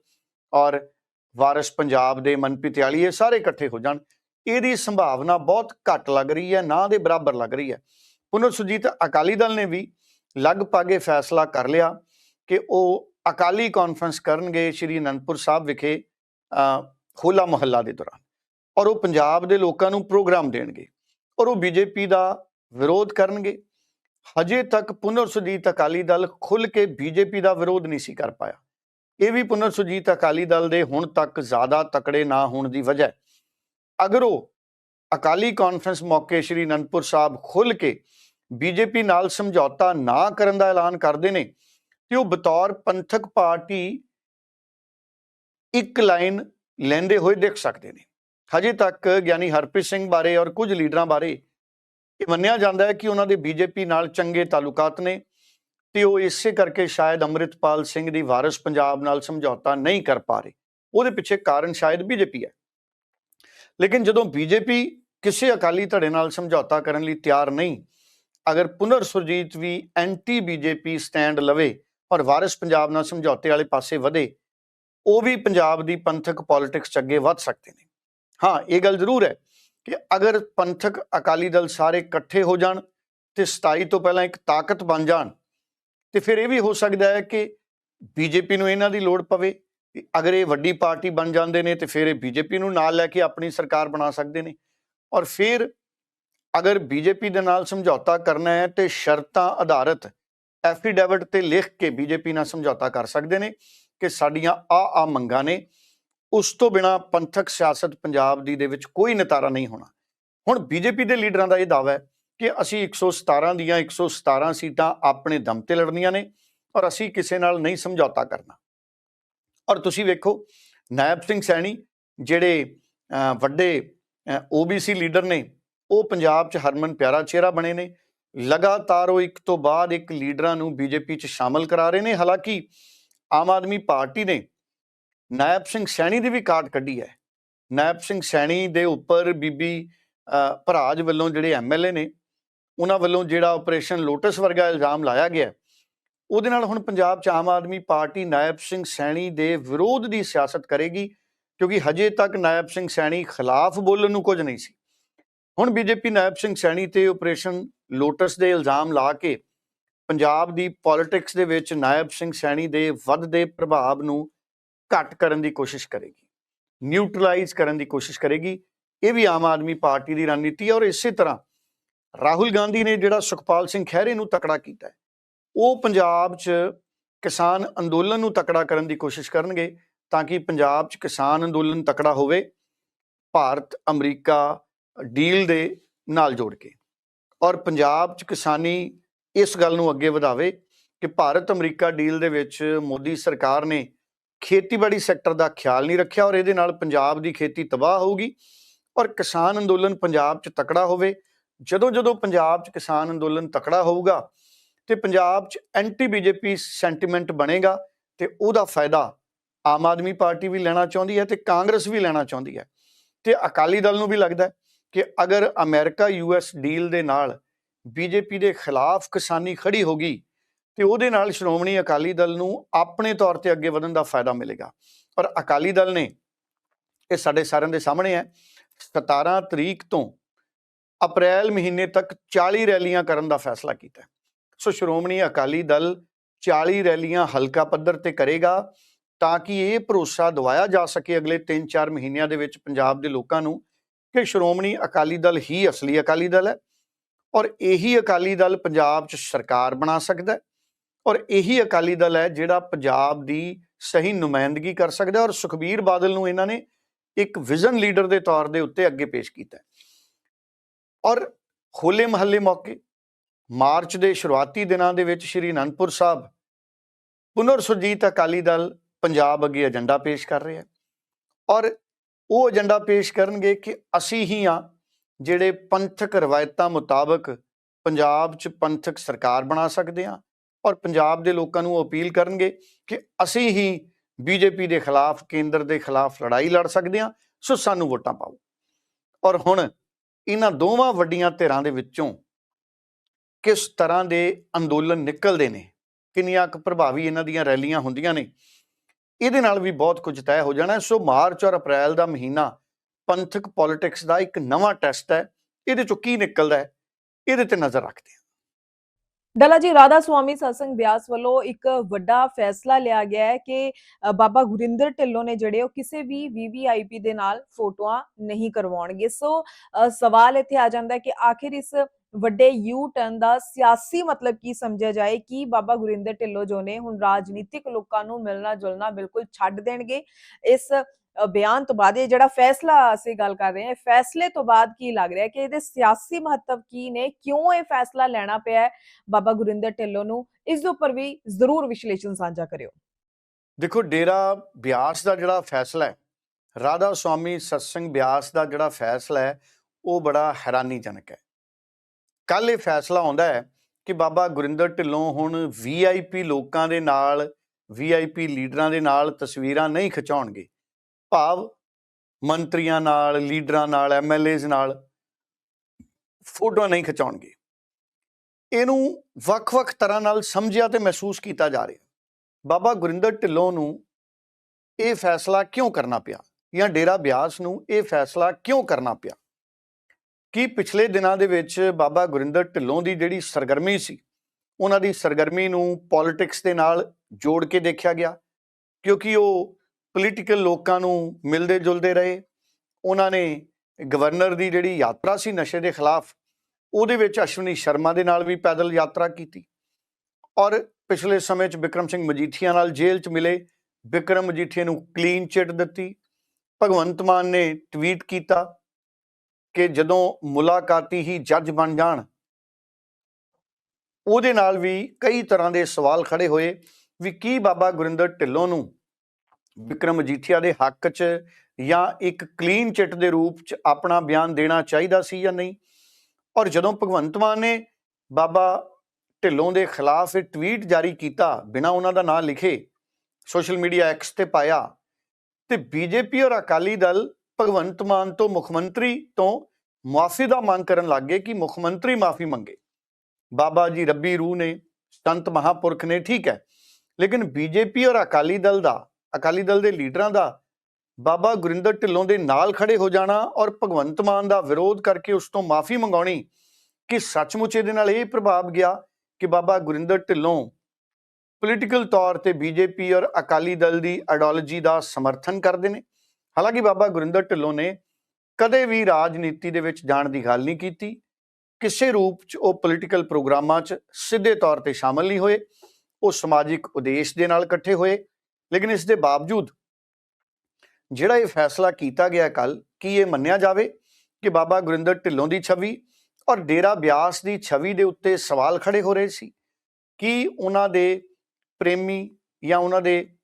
ਔਰ ਵਾਰਿਸ ਪੰਜਾਬ ਦੇ ਮਨਪ੍ਰੀਤ ਆਲੀ ਇਹ ਸਾਰੇ ਇਕੱਠੇ ਹੋ ਜਾਣ, ਇਹਦੀ ਸੰਭਾਵਨਾ ਬਹੁਤ ਘੱਟ ਲੱਗ ਰਹੀ ਹੈ, ਨਾ ਦੇ ਬਰਾਬਰ ਲੱਗ ਰਹੀ ਹੈ। ਪੁਨਰ ਸੁਜੀਤ ਅਕਾਲੀ ਦਲ ਨੇ ਵੀ ਲਗਭਗ ਇਹ ਫੈਸਲਾ ਕਰ ਲਿਆ ਕਿ ਉਹ ਅਕਾਲੀ ਕਾਨਫਰੰਸ ਕਰਨਗੇ ਸ਼੍ਰੀ ਅਨੰਦਪੁਰ ਸਾਹਿਬ ਵਿਖੇ ਹੋਲਾ ਮਹੱਲਾ ਦੇ ਦੌਰਾਨ ਔਰ ਉਹ ਪੰਜਾਬ ਦੇ ਲੋਕਾਂ ਨੂੰ ਪ੍ਰੋਗਰਾਮ ਦੇਣਗੇ। ਔਰ ਉਹ ਬੀਜੇਪੀ ਦਾ ਵਿਰੋਧ ਕਰਨਗੇ। ਹਜੇ ਤੱਕ ਪੁਨਰ ਸੁਜੀਤ ਅਕਾਲੀ ਦਲ ਖੁੱਲ ਕੇ ਬੀਜੇਪੀ ਦਾ ਵਿਰੋਧ ਨਹੀਂ ਸੀ ਕਰ ਪਾਇਆ। ਇਹ ਵੀ ਪੁਨਰ ਸੁਜੀਤ ਅਕਾਲੀ ਦਲ ਦੇ ਹੁਣ ਤੱਕ ਜ਼ਿਆਦਾ ਤਕੜੇ ਨਾ ਹੋਣ ਦੀ ਵਜ੍ਹਾ ਅਗਰ ਉਹ ਅਕਾਲੀ ਕਾਨਫਰੰਸ ਮੌਕੇ ਸ਼੍ਰੀ ਅਨੰਦਪੁਰ ਸਾਹਿਬ ਖੁੱਲ ਕੇ ਬੀਜੇਪੀ ਨਾਲ ਸਮਝੌਤਾ ਨਾ ਕਰਨ ਦਾ ਐਲਾਨ ਕਰਦੇ ਨੇ, ਤੇ ਉਹ ਬਤੌਰ ਪੰਥਕ ਪਾਰਟੀ ਇੱਕ ਲਾਈਨ ਲੈਂਦੇ ਹੋਏ ਦੇਖ ਸਕਦੇ ਨੇ। ਹਜੇ ਤੱਕ ਗਿਆਨੀ ਹਰਪ੍ਰੀਤ ਸਿੰਘ ਬਾਰੇ ਔਰ ਕੁਝ ਲੀਡਰਾਂ ਬਾਰੇ ਇਹ ਮੰਨਿਆ ਜਾਂਦਾ ਹੈ ਕਿ ਉਹਨਾਂ ਦੇ ਬੀਜੇਪੀ ਨਾਲ ਚੰਗੇ ਤਾਲੁਕਾਤ ਨੇ ਤੇ ਉਹ ਇਸੇ ਕਰਕੇ ਸ਼ਾਇਦ ਅੰਮ੍ਰਿਤਪਾਲ ਸਿੰਘ ਦੀ ਵਾਰਿਸ ਪੰਜਾਬ ਨਾਲ ਸਮਝੌਤਾ ਨਹੀਂ ਕਰ ਪਾ ਰਹੇ। ਉਹਦੇ ਪਿੱਛੇ ਕਾਰਨ ਸ਼ਾਇਦ ਬੀਜੇਪੀ ਹੈ। ਲੇਕਿਨ ਜਦੋਂ ਬੀਜੇਪੀ ਕਿਸੇ ਅਕਾਲੀ ਧੜੇ ਨਾਲ ਸਮਝੌਤਾ ਕਰਨ ਲਈ ਤਿਆਰ ਨਹੀਂ, ਅਗਰ ਪੁਨਰ ਸੁਰਜੀਤ ਵੀ ਐਂਟੀ ਬੀਜੇਪੀ ਸਟੈਂਡ ਲਵੇ ਔਰ ਵਾਰਿਸ ਪੰਜਾਬ ਨਾਲ ਸਮਝੌਤੇ ਵਾਲੇ ਪਾਸੇ ਵਧੇ, ਉਹ ਵੀ ਪੰਜਾਬ ਦੀ ਪੰਥਕ ਪੋਲਿਟਿਕਸ 'ਚ ਅੱਗੇ ਵੱਧ ਸਕਦੇ ਨੇ। ਹਾਂ, ਇਹ ਗੱਲ ਜ਼ਰੂਰ ਹੈ ਕਿ ਅਗਰ ਪੰਥਕ ਅਕਾਲੀ ਦਲ ਸਾਰੇ ਇਕੱਠੇ ਹੋ ਜਾਣ ਤੇ 27 ਤੋਂ ਪਹਿਲਾਂ ਇੱਕ ਤਾਕਤ ਬਣ ਜਾਣ, ਤੇ ਫਿਰ ਇਹ ਵੀ ਹੋ ਸਕਦਾ ਹੈ ਕਿ ਬੀਜੇਪੀ ਨੂੰ ਇਹਨਾਂ ਦੀ ਲੋੜ ਪਵੇ ਕਿ ਅਗਰ ਇਹ ਵੱਡੀ ਪਾਰਟੀ ਬਣ ਜਾਂਦੇ ਨੇ ਤੇ ਫਿਰ ਇਹ ਬੀਜੇਪੀ ਨੂੰ ਨਾਲ ਲੈ ਕੇ ਆਪਣੀ ਸਰਕਾਰ ਬਣਾ ਸਕਦੇ ਨੇ। ਔਰ ਫਿਰ ਅਗਰ ਬੀਜੇਪੀ ਦੇ ਨਾਲ ਸਮਝੌਤਾ ਕਰਨਾ ਹੈ ਤੇ ਸ਼ਰਤਾਂ ਆਧਾਰਿਤ ਐਫੀਡੇਵਿਟ ਤੇ ਲਿਖ ਕੇ ਬੀਜੇਪੀ ਨਾਲ ਸਮਝੌਤਾ ਕਰ ਸਕਦੇ ਨੇ ਕਿ ਸਾਡੀਆਂ ਆ ਆ ਮੰਗਾਂ ਨੇ ਉਸ ਤੋਂ ਬਿਨਾ ਪੰਥਕ ਸਿਆਸਤ ਪੰਜਾਬ ਦੀ ਦੇ ਵਿੱਚ ਕੋਈ ਨਿਤਾਰਾ ਨਹੀਂ ਹੋਣਾ। ਹੁਣ ਬੀਜੇਪੀ ਦੇ ਲੀਡਰਾਂ ਦਾ ਇਹ ਦਾਅਵਾ ਹੈ ਕਿ ਅਸੀਂ 117 ਦੀਆਂ 117 ਸੀਟਾਂ ਆਪਣੇ ਦਮ ਤੇ ਲੜਨੀਆਂ ਨੇ ਔਰ ਅਸੀਂ ਕਿਸੇ ਨਾਲ ਨਹੀਂ ਸਮਝੌਤਾ ਕਰਨਾ। ਔਰ ਤੁਸੀਂ ਵੇਖੋ ਨਾਇਬ ਸਿੰਘ ਸੈਣੀ ਜਿਹੜੇ ਅਹ, ਵੱਡੇ ਓਬੀਸੀ ਲੀਡਰ ਨੇ ਉਹ ਪੰਜਾਬ 'ਚ ਹਰਮਨ ਪਿਆਰਾ ਚਿਹਰਾ ਬਣੇ ਨੇ। ਲਗਾਤਾਰ ਉਹ ਇੱਕ ਤੋਂ ਬਾਅਦ ਇੱਕ ਲੀਡਰਾਂ ਨੂੰ ਬੀਜੇਪੀ 'ਚ ਸ਼ਾਮਲ ਕਰਾ ਰਹੇ ਨੇ। ਹਾਲਾਂਕਿ ਆਮ ਆਦਮੀ ਪਾਰਟੀ ਨੇ ਨਾਇਬ ਸਿੰਘ ਸੈਣੀ ਦੀ ਵੀ ਕਾਟ ਕੱਢੀ ਹੈ। ਨਾਇਬ ਸਿੰਘ ਸੈਣੀ ਦੇ ਉੱਪਰ ਬੀਬੀ ਭਰਾਜ ਵੱਲੋਂ ਜਿਹੜੇ ਐਮਐਲਏ ਨੇ, ਉਹਨਾਂ ਵੱਲੋਂ ਜਿਹੜਾ ਆਪਰੇਸ਼ਨ ਲੋਟਸ ਵਰਗਾ ਇਲਜ਼ਾਮ ਲਾਇਆ ਗਿਆ ਉਹਦੇ ਨਾਲ ਹੁਣ ਪੰਜਾਬ 'ਚ ਆਮ ਆਦਮੀ ਪਾਰਟੀ ਨਾਇਬ ਸਿੰਘ ਸੈਣੀ ਦੇ ਵਿਰੋਧ ਦੀ ਸਿਆਸਤ ਕਰੇਗੀ, ਕਿਉਂਕਿ ਹਜੇ ਤੱਕ ਨਾਇਬ ਸਿੰਘ ਸੈਣੀ ਖਿਲਾਫ ਬੋਲਣ ਨੂੰ ਕੁਝ ਨਹੀਂ ਸੀ। ਹੁਣ ਬੀਜੇਪੀ ਨਾਇਬ ਸਿੰਘ ਸੈਣੀ ਤੇ ਆਪਰੇਸ਼ਨ ਲੋਟਸ ਦੇ ਇਲਜ਼ਾਮ ਲਾ ਕੇ ਪੰਜਾਬ ਦੀ ਪੋਲਿਟਿਕਸ ਦੇ ਵਿੱਚ ਨਾਇਬ ਸਿੰਘ ਸੈਣੀ ਦੇ ਵੱਧਦੇ ਪ੍ਰਭਾਵ ਨੂੰ ਘੱਟ ਕਰਨ ਦੀ ਕੋਸ਼ਿਸ਼ ਕਰੇਗੀ ਨਿਊਟਰਲਾਈਜ਼ ਕਰਨ ਦੀ ਕੋਸ਼ਿਸ਼ ਕਰੇਗੀ। ਇਹ ਵੀ ਆਮ ਆਦਮੀ ਪਾਰਟੀ ਦੀ ਰਣਨੀਤੀ ਹੈ ਔਰ ਇਸੇ ਤਰ੍ਹਾਂ ਰਾਹੁਲ ਗਾਂਧੀ ਨੇ ਜਿਹੜਾ ਸੁਖਪਾਲ ਸਿੰਘ ਖਹਿਰੇ ਨੂੰ ਤਕੜਾ ਕੀਤਾ ਹੈ, ਉਹ ਪੰਜਾਬ 'ਚ ਕਿਸਾਨ ਅੰਦੋਲਨ ਨੂੰ ਤਕੜਾ ਕਰਨ ਦੀ ਕੋਸ਼ਿਸ਼ ਕਰਨਗੇ ਤਾਂ ਕਿ ਪੰਜਾਬ 'ਚ ਕਿਸਾਨ ਅੰਦੋਲਨ ਤਕੜਾ ਹੋਵੇ, ਭਾਰਤ ਅਮਰੀਕਾ ਡੀਲ ਦੇ ਨਾਲ ਜੋੜ ਕੇ ਔਰ ਪੰਜਾਬ 'ਚ ਕਿਸਾਨੀ ਇਸ ਗੱਲ ਨੂੰ ਅੱਗੇ ਵਧਾਵੇ ਕਿ ਭਾਰਤ ਅਮਰੀਕਾ ਡੀਲ ਦੇ ਵਿੱਚ ਮੋਦੀ ਸਰਕਾਰ ਨੇ ਖੇਤੀਬਾੜੀ ਸੈਕਟਰ ਦਾ ਖਿਆਲ ਨਹੀਂ ਰੱਖਿਆ ਔਰ ਇਹਦੇ ਨਾਲ ਪੰਜਾਬ ਦੀ ਖੇਤੀ ਤਬਾਹ ਹੋਊਗੀ ਔਰ ਕਿਸਾਨ ਅੰਦੋਲਨ ਪੰਜਾਬ 'ਚ ਤਕੜਾ ਹੋਵੇ। ਜਦੋਂ ਜਦੋਂ ਪੰਜਾਬ 'ਚ ਕਿਸਾਨ ਅੰਦੋਲਨ ਤਕੜਾ ਹੋਊਗਾ ਤੇ ਪੰਜਾਬ 'ਚ ਐਂਟੀ ਬੀਜੇਪੀ ਸੈਂਟੀਮੈਂਟ ਬਣੇਗਾ ਤੇ ਉਹਦਾ ਫਾਇਦਾ ਆਮ ਆਦਮੀ ਪਾਰਟੀ ਵੀ ਲੈਣਾ ਚਾਹੁੰਦੀ ਹੈ ਤੇ ਕਾਂਗਰਸ ਵੀ ਲੈਣਾ ਚਾਹੁੰਦੀ ਹੈ। ਤੇ ਅਕਾਲੀ ਦਲ ਨੂੰ ਵੀ ਲੱਗਦਾ ਕਿ ਅਗਰ ਅਮਰੀਕਾ ਯੂਐਸ ਡੀਲ ਦੇ ਨਾਲ ਬੀਜੇਪੀ ਦੇ ਖਿਲਾਫ ਕਿਸਾਨੀ ਖੜੀ ਹੋਗੀ ਤੇ ਉਹਦੇ ਨਾਲ ਸ਼੍ਰੋਮਣੀ ਅਕਾਲੀ ਦਲ ਨੂੰ ਆਪਣੇ ਤੌਰ ਤੇ ਅੱਗੇ ਵਧਣ ਦਾ ਫਾਇਦਾ ਮਿਲੇਗਾ। ਔਰ ਅਕਾਲੀ ਦਲ ਨੇ ਇਹ ਸਾਡੇ ਸਾਰਿਆਂ ਦੇ ਸਾਹਮਣੇ ਹੈ 17 ਤਰੀਕ ਤੋਂ ਅਪ੍ਰੈਲ ਮਹੀਨੇ ਤੱਕ 40 ਰੈਲੀਆਂ ਕਰਨ ਦਾ ਫੈਸਲਾ ਕੀਤਾ। ਸੋ ਸ਼੍ਰੋਮਣੀ ਅਕਾਲੀ ਦਲ 40 ਰੈਲੀਆਂ ਹਲਕਾ ਪੱਧਰ ਤੇ ਕਰੇਗਾ ਤਾਂ ਕਿ ਇਹ ਭਰੋਸਾ ਦਿਵਾਇਆ ਜਾ ਸਕੇ ਅਗਲੇ 3-4 ਮਹੀਨਿਆਂ ਦੇ ਵਿੱਚ ਪੰਜਾਬ ਦੇ ਲੋਕਾਂ ਨੂੰ ਕਿ ਸ਼੍ਰੋਮਣੀ ਅਕਾਲੀ ਦਲ ਹੀ ਅਸਲੀ ਅਕਾਲੀ ਦਲ ਹੈ ਔਰ ਇਹੀ ਅਕਾਲੀ ਦਲ ਪੰਜਾਬ 'ਚ ਸਰਕਾਰ ਬਣਾ ਸਕਦਾ ਹੈ। ਔਰ ਇਹੀ ਅਕਾਲੀ ਦਲ ਹੈ ਜਿਹੜਾ ਪੰਜਾਬ ਦੀ ਸਹੀ ਨੁਮਾਇੰਦਗੀ ਕਰ ਸਕਦਾ ਔਰ ਸੁਖਬੀਰ ਬਾਦਲ ਨੂੰ ਇਹਨਾਂ ਨੇ ਇੱਕ ਵਿਜ਼ਨ ਲੀਡਰ ਦੇ ਤੌਰ ਦੇ ਉੱਤੇ ਅੱਗੇ ਪੇਸ਼ ਕੀਤਾ ਔਰ ਹੋਲੇ ਮਹੱਲੇ ਮੌਕੇ, ਮਾਰਚ ਦੇ ਸ਼ੁਰੂਆਤੀ ਦਿਨਾਂ ਦੇ ਵਿੱਚ ਸ਼੍ਰੀ ਅਨੰਦਪੁਰ ਸਾਹਿਬ ਪੁਨਰ ਸੁਰਜੀਤ ਅਕਾਲੀ ਦਲ ਪੰਜਾਬ ਅੱਗੇ ਏਜੰਡਾ ਪੇਸ਼ ਕਰ ਰਿਹਾ ਔਰ ਉਹ ਏਜੰਡਾ ਪੇਸ਼ ਕਰਨਗੇ ਕਿ ਅਸੀਂ ਹੀ ਆ ਜਿਹੜੇ ਪੰਥਕ ਰਵਾਇਤਾਂ ਮੁਤਾਬਕ ਪੰਜਾਬ 'ਚ ਪੰਥਕ ਸਰਕਾਰ ਬਣਾ ਸਕਦੇ ਹਾਂ ਔਰ ਪੰਜਾਬ ਦੇ ਲੋਕਾਂ ਨੂੰ ਅਪੀਲ ਕਰਨਗੇ ਕਿ ਅਸੀਂ ਹੀ ਬੀਜੇਪੀ ਦੇ ਖਿਲਾਫ, ਕੇਂਦਰ ਦੇ ਖਿਲਾਫ ਲੜਾਈ ਲੜ ਸਕਦੇ ਹਾਂ, ਸੋ ਸਾਨੂੰ ਵੋਟਾਂ ਪਾਓ। ਔਰ ਹੁਣ ਇਹਨਾਂ ਦੋਵਾਂ ਵੱਡੀਆਂ ਧਿਰਾਂ ਦੇ ਵਿੱਚੋਂ ਕਿਸ ਤਰ੍ਹਾਂ ਦੇ ਅੰਦੋਲਨ ਨਿਕਲਦੇ ਨੇ? ਕਿੰਨੀਆਂ ਕੁ ਪ੍ਰਭਾਵੀ ਇਹਨਾਂ ਦੀਆਂ ਰੈਲੀਆਂ ਹੁੰਦੀਆਂ ਨੇ? ਇਹਦੇ ਨਾਲ ਵੀ ਬਹੁਤ ਕੁਝ ਤੈਅ ਹੋ ਜਾਣਾ ਸੋ ਮਾਰਚ ਔਰ ਅਪ੍ਰੈਲ ਦਾ ਮਹੀਨਾ ਪੰਥਕ ਪੋਲਿਟਿਕਸ ਦਾ ਇੱਕ ਨਵਾਂ ਟੈਸਟ ਹੈ। ਇਹਦੇ ਚੋਂ ਕੀ ਨਿਕਲਦਾ ਹੈ? ਇਹਦੇ ਤੇ ਨਜ਼ਰ ਰੱਖਦੇ ਹਾਂ। ਡਲਾ ਜੀ, ਰਾਧਾ ਸੁਆਮੀ ਸਤਸੰਗ ਬਿਆਸ ਵੱਲੋਂ ਇੱਕ ਵੱਡਾ ਫੈਸਲਾ ਲਿਆ ਗਿਆ ਹੈ ਕਿ ਬਾਬਾ ਗੁਰਿੰਦਰ ਢਿੱਲੋਂ ਨੇ ਜਿਹੜੇ ਉਹ ਕਿਸੇ ਵੀ ਵੀਵੀਆਈਪੀ ਦੇ ਨਾਲ ਫੋਟੋਆਂ ਨਹੀਂ ਕਰਵਾਉਣਗੇ। ਸੋ ਸਵਾਲ ਇੱਥੇ ਆ ਜਾਂਦਾ ਹੈ ਕਿ ਆਖਿਰ ਇਸ ਵੱਡੇ ਯੂ ਟਰਨ ਦਾ ਸਿਆਸੀ ਮਤਲਬ ਕੀ ਸਮਝਿਆ ਜਾਏ ਕਿ ਬਾਬਾ ਗੁਰਿੰਦਰ ਢਿੱਲੋਂ ਜੋ ਨੇ ਹੁਣ ਰਾਜਨੀਤਿਕ ਲੋਕਾਂ ਨੂੰ ਮਿਲਣਾ ਜੁਲਣਾ ਬਿਲਕੁਲ ਛੱਡ ਦੇਣਗੇ। ਇਸ ਬਿਆਨ ਤੋਂ ਬਾਅਦ ਇਹ ਜਿਹੜਾ ਫੈਸਲਾ ਅਸੀਂ ਗੱਲ ਕਰ ਰਹੇ ਹਾਂ ਫੈਸਲੇ ਤੋਂ ਬਾਅਦ ਕੀ ਲੱਗ ਰਿਹਾ ਕਿ ਇਹਦੇ ਸਿਆਸੀ ਮਹੱਤਵ ਕੀ ਨੇ, ਕਿਉਂ ਇਹ ਫੈਸਲਾ ਲੈਣਾ ਪਿਆ ਹੈ ਬਾਬਾ ਗੁਰਿੰਦਰ ਢਿੱਲੋਂ ਨੂੰ, ਇਸ ਦੇ ਉੱਪਰ ਵੀ ਜ਼ਰੂਰ ਵਿਸ਼ਲੇਸ਼ਣ ਸਾਂਝਾ ਕਰਿਓ। ਦੇਖੋ, ਡੇਰਾ ਬਿਆਸ ਦਾ ਜਿਹੜਾ ਫੈਸਲਾ ਹੈ, ਰਾਧਾ ਸੁਆਮੀ ਸਤਸੰਗ ਬਿਆਸ ਦਾ ਜਿਹੜਾ ਫੈਸਲਾ ਹੈ, ਉਹ ਬੜਾ ਹੈਰਾਨੀਜਨਕ ਹੈ। ਕੱਲ ਇਹ ਫੈਸਲਾ ਆਉਂਦਾ ਹੈ ਕਿ ਬਾਬਾ ਗੁਰਿੰਦਰ ਢਿੱਲੋਂ ਹੁਣ ਵੀਆਈਪੀ ਲੋਕਾਂ ਦੇ ਨਾਲ ਵੀਆਈਪੀ ਲੀਡਰਾਂ ਦੇ ਨਾਲ ਤਸਵੀਰਾਂ ਨਹੀਂ ਖਿਚਾਉਣਗੇ। ਭਾਵ ਮੰਤਰੀਆਂ ਨਾਲ, ਲੀਡਰਾਂ ਨਾਲ ਐਮਐਲਏਜ਼ ਨਾਲ ਫੋਟੋਆਂ ਨਹੀਂ ਖਿਚਾਉਣਗੇ। ਇਹਨੂੰ ਵੱਖ-ਵੱਖ ਤਰ੍ਹਾਂ ਨਾਲ ਸਮਝਿਆ ਤੇ ਮਹਿਸੂਸ ਕੀਤਾ ਜਾ ਰਿਹਾ। ਬਾਬਾ ਗੁਰਿੰਦਰ ਢਿੱਲੋਂ ਨੂੰ ਇਹ ਫੈਸਲਾ ਕਿਉਂ ਕਰਨਾ ਪਿਆ ਜਾਂ ਡੇਰਾ ਬਿਆਸ ਨੂੰ ਇਹ ਫੈਸਲਾ ਕਿਉਂ ਕਰਨਾ ਪਿਆ? ਕਿ ਪਿਛਲੇ ਦਿਨਾਂ ਦੇ ਵਿੱਚ ਬਾਬਾ ਗੁਰਿੰਦਰ ਢਿੱਲੋਂ ਦੀ ਜਿਹੜੀ ਸਰਗਰਮੀ ਸੀ, ਉਹਨਾਂ ਦੀ ਸਰਗਰਮੀ ਨੂੰ ਪੋਲਿਟਿਕਸ ਦੇ ਨਾਲ ਜੋੜ ਕੇ ਦੇਖਿਆ ਗਿਆ? ਕਿਉਂਕਿ ਉਹ ਪੋਲੀਟੀਕਲ ਲੋਕਾਂ ਨੂੰ ਮਿਲਦੇ ਜੁਲਦੇ ਰਹੇ, ਉਹਨਾਂ ਨੇ ਗਵਰਨਰ ਦੀ ਜਿਹੜੀ ਯਾਤਰਾ ਸੀ ਨਸ਼ੇ ਦੇ ਖਿਲਾਫ, ਉਹਦੇ ਵਿੱਚ ਅਸ਼ਵਨੀ ਸ਼ਰਮਾ ਦੇ ਨਾਲ ਵੀ ਪੈਦਲ ਯਾਤਰਾ ਕੀਤੀ। ਔਰ ਪਿਛਲੇ ਸਮੇਂ 'ਚ ਵਿਕਰਮ ਸਿੰਘ ਮਜੀਠੀਆ ਨਾਲ ਜੇਲ੍ਹ 'ਚ ਮਿਲੇ ਵਿਕਰਮ ਮਜੀਠੀਆ ਨੂੰ ਕਲੀਨ ਚਿੱਟ ਦਿੱਤੀ, ਭਗਵੰਤ ਮਾਨ ਨੇ ਟਵੀਟ ਕੀਤਾ ਕਿ ਜਦੋਂ ਮੁਲਾਕਾਤੀ ਹੀ ਜੱਜ ਬਣ ਜਾਣ। ਉਹਦੇ ਨਾਲ ਵੀ ਕਈ ਤਰ੍ਹਾਂ ਦੇ ਸਵਾਲ ਖੜੇ ਹੋਏ ਵੀ ਕੀ ਬਾਬਾ ਗੁਰਿੰਦਰ ਢਿੱਲੋਂ ਨੂੰ ਵਿਕਰਮ ਮਜੀਠੀਆ ਦੇ ਹੱਕ 'ਚ ਜਾਂ ਇੱਕ ਕਲੀਨ ਚਿੱਟ ਦੇ ਰੂਪ 'ਚ ਆਪਣਾ ਬਿਆਨ ਦੇਣਾ ਚਾਹੀਦਾ ਸੀ ਜਾਂ ਨਹੀਂ? ਔਰ ਜਦੋਂ ਭਗਵੰਤ ਮਾਨ ਨੇ ਬਾਬਾ ਢਿੱਲੋਂ ਦੇ ਖਿਲਾਫ ਇਹ ਟਵੀਟ ਜਾਰੀ ਕੀਤਾ ਬਿਨਾਂ ਉਹਨਾਂ ਦਾ ਨਾਂ ਲਿਖੇ, ਸੋਸ਼ਲ ਮੀਡੀਆ ਐਕਸ ਤੇ ਪਾਇਆ, ਤੇ ਬੀਜੇਪੀ ਔਰ ਅਕਾਲੀ ਦਲ ਭਗਵੰਤ ਮਾਨ ਤੋਂ ਮੁੱਖ ਮੰਤਰੀ ਤੋਂ ਮੁਆਫੀ ਦਾ ਮੰਗ ਕਰਨ ਲੱਗ ਗਏ ਕਿ ਮੁੱਖ ਮੰਤਰੀ ਮਾਫੀ ਮੰਗੇ। ਬਾਬਾ ਜੀ ਰੱਬੀ ਰੂਹ ਨੇ, ਸੰਤ ਮਹਾਪੁਰਖ ਨੇ, ਠੀਕ ਹੈ। ਲੇਕਿਨ ਬੀਜੇਪੀ ਔਰ ਅਕਾਲੀ ਦਲ ਦਾ, ਅਕਾਲੀ ਦਲ ਦੇ ਲੀਡਰਾਂ ਦਾ, ਬਾਬਾ ਗੁਰਿੰਦਰ ਢਿੱਲੋਂ ਦੇ ਨਾਲ ਖੜੇ ਹੋ ਜਾਣਾ ਔਰ ਭਗਵੰਤ ਮਾਨ ਦਾ ਵਿਰੋਧ ਕਰਕੇ ਉਸ ਤੋਂ ਮਾਫੀ ਮੰਗਾਉਣੀ ਕਿ ਸੱਚਮੁੱਚ ਇਹਦੇ ਨਾਲ ਇਹ ਪ੍ਰਭਾਵ ਗਿਆ ਕਿ ਬਾਬਾ ਗੁਰਿੰਦਰ ਢਿੱਲੋਂ ਪੋਲੀਟੀਕਲ ਤੌਰ ਤੇ ਬੀਜੇਪੀ ਔਰ ਅਕਾਲੀ ਦਲ ਦੀ ਆਈਡੀਓਲੋਜੀ ਦਾ ਸਮਰਥਨ ਕਰਦੇ ਨੇ। ਹਾਲਾਂਕਿ ਬਾਬਾ ਗੁਰਿੰਦਰ ਢਿੱਲੋਂ ਨੇ ਕਦੇ ਵੀ ਰਾਜਨੀਤੀ ਦੇ ਵਿੱਚ ਜਾਣ ਦੀ ਗੱਲ ਨਹੀਂ ਕੀਤੀ। ਕਿਸੇ ਰੂਪ 'ਚ ਉਹ ਪੋਲੀਟੀਕਲ ਪ੍ਰੋਗਰਾਮਾਂ 'ਚ ਸਿੱਧੇ ਤੌਰ ਤੇ ਸ਼ਾਮਲ ਨਹੀਂ ਹੋਏ। ਉਹ ਸਮਾਜਿਕ ਉਦੇਸ਼ ਦੇ ਨਾਲ ਇਕੱਠੇ ਹੋਏ। ਲੇਕਿਨ ਇਸ ਦੇ ਬਾਵਜੂਦ ਜਿਹੜਾ ਇਹ ਫੈਸਲਾ ਕੀਤਾ ਗਿਆ ਕੱਲ ਕਿ ਇਹ ਮੰਨਿਆ ਜਾਵੇ ਕਿ ਬਾਬਾ ਗੁਰਿੰਦਰ ਢਿੱਲੋਂ ਦੀ ਛਵੀ ਔਰ ਡੇਰਾ ਬਿਆਸ ਦੀ ਛਵੀ ਦੇ ਉੱਤੇ ਸਵਾਲ ਖੜੇ ਹੋ ਰਹੇ ਸੀ? ਕਿ ਉਹਨਾਂ ਦੇ ਪ੍ਰੇਮੀ ਜਾਂ ਉਹਨਾਂ ਦੇ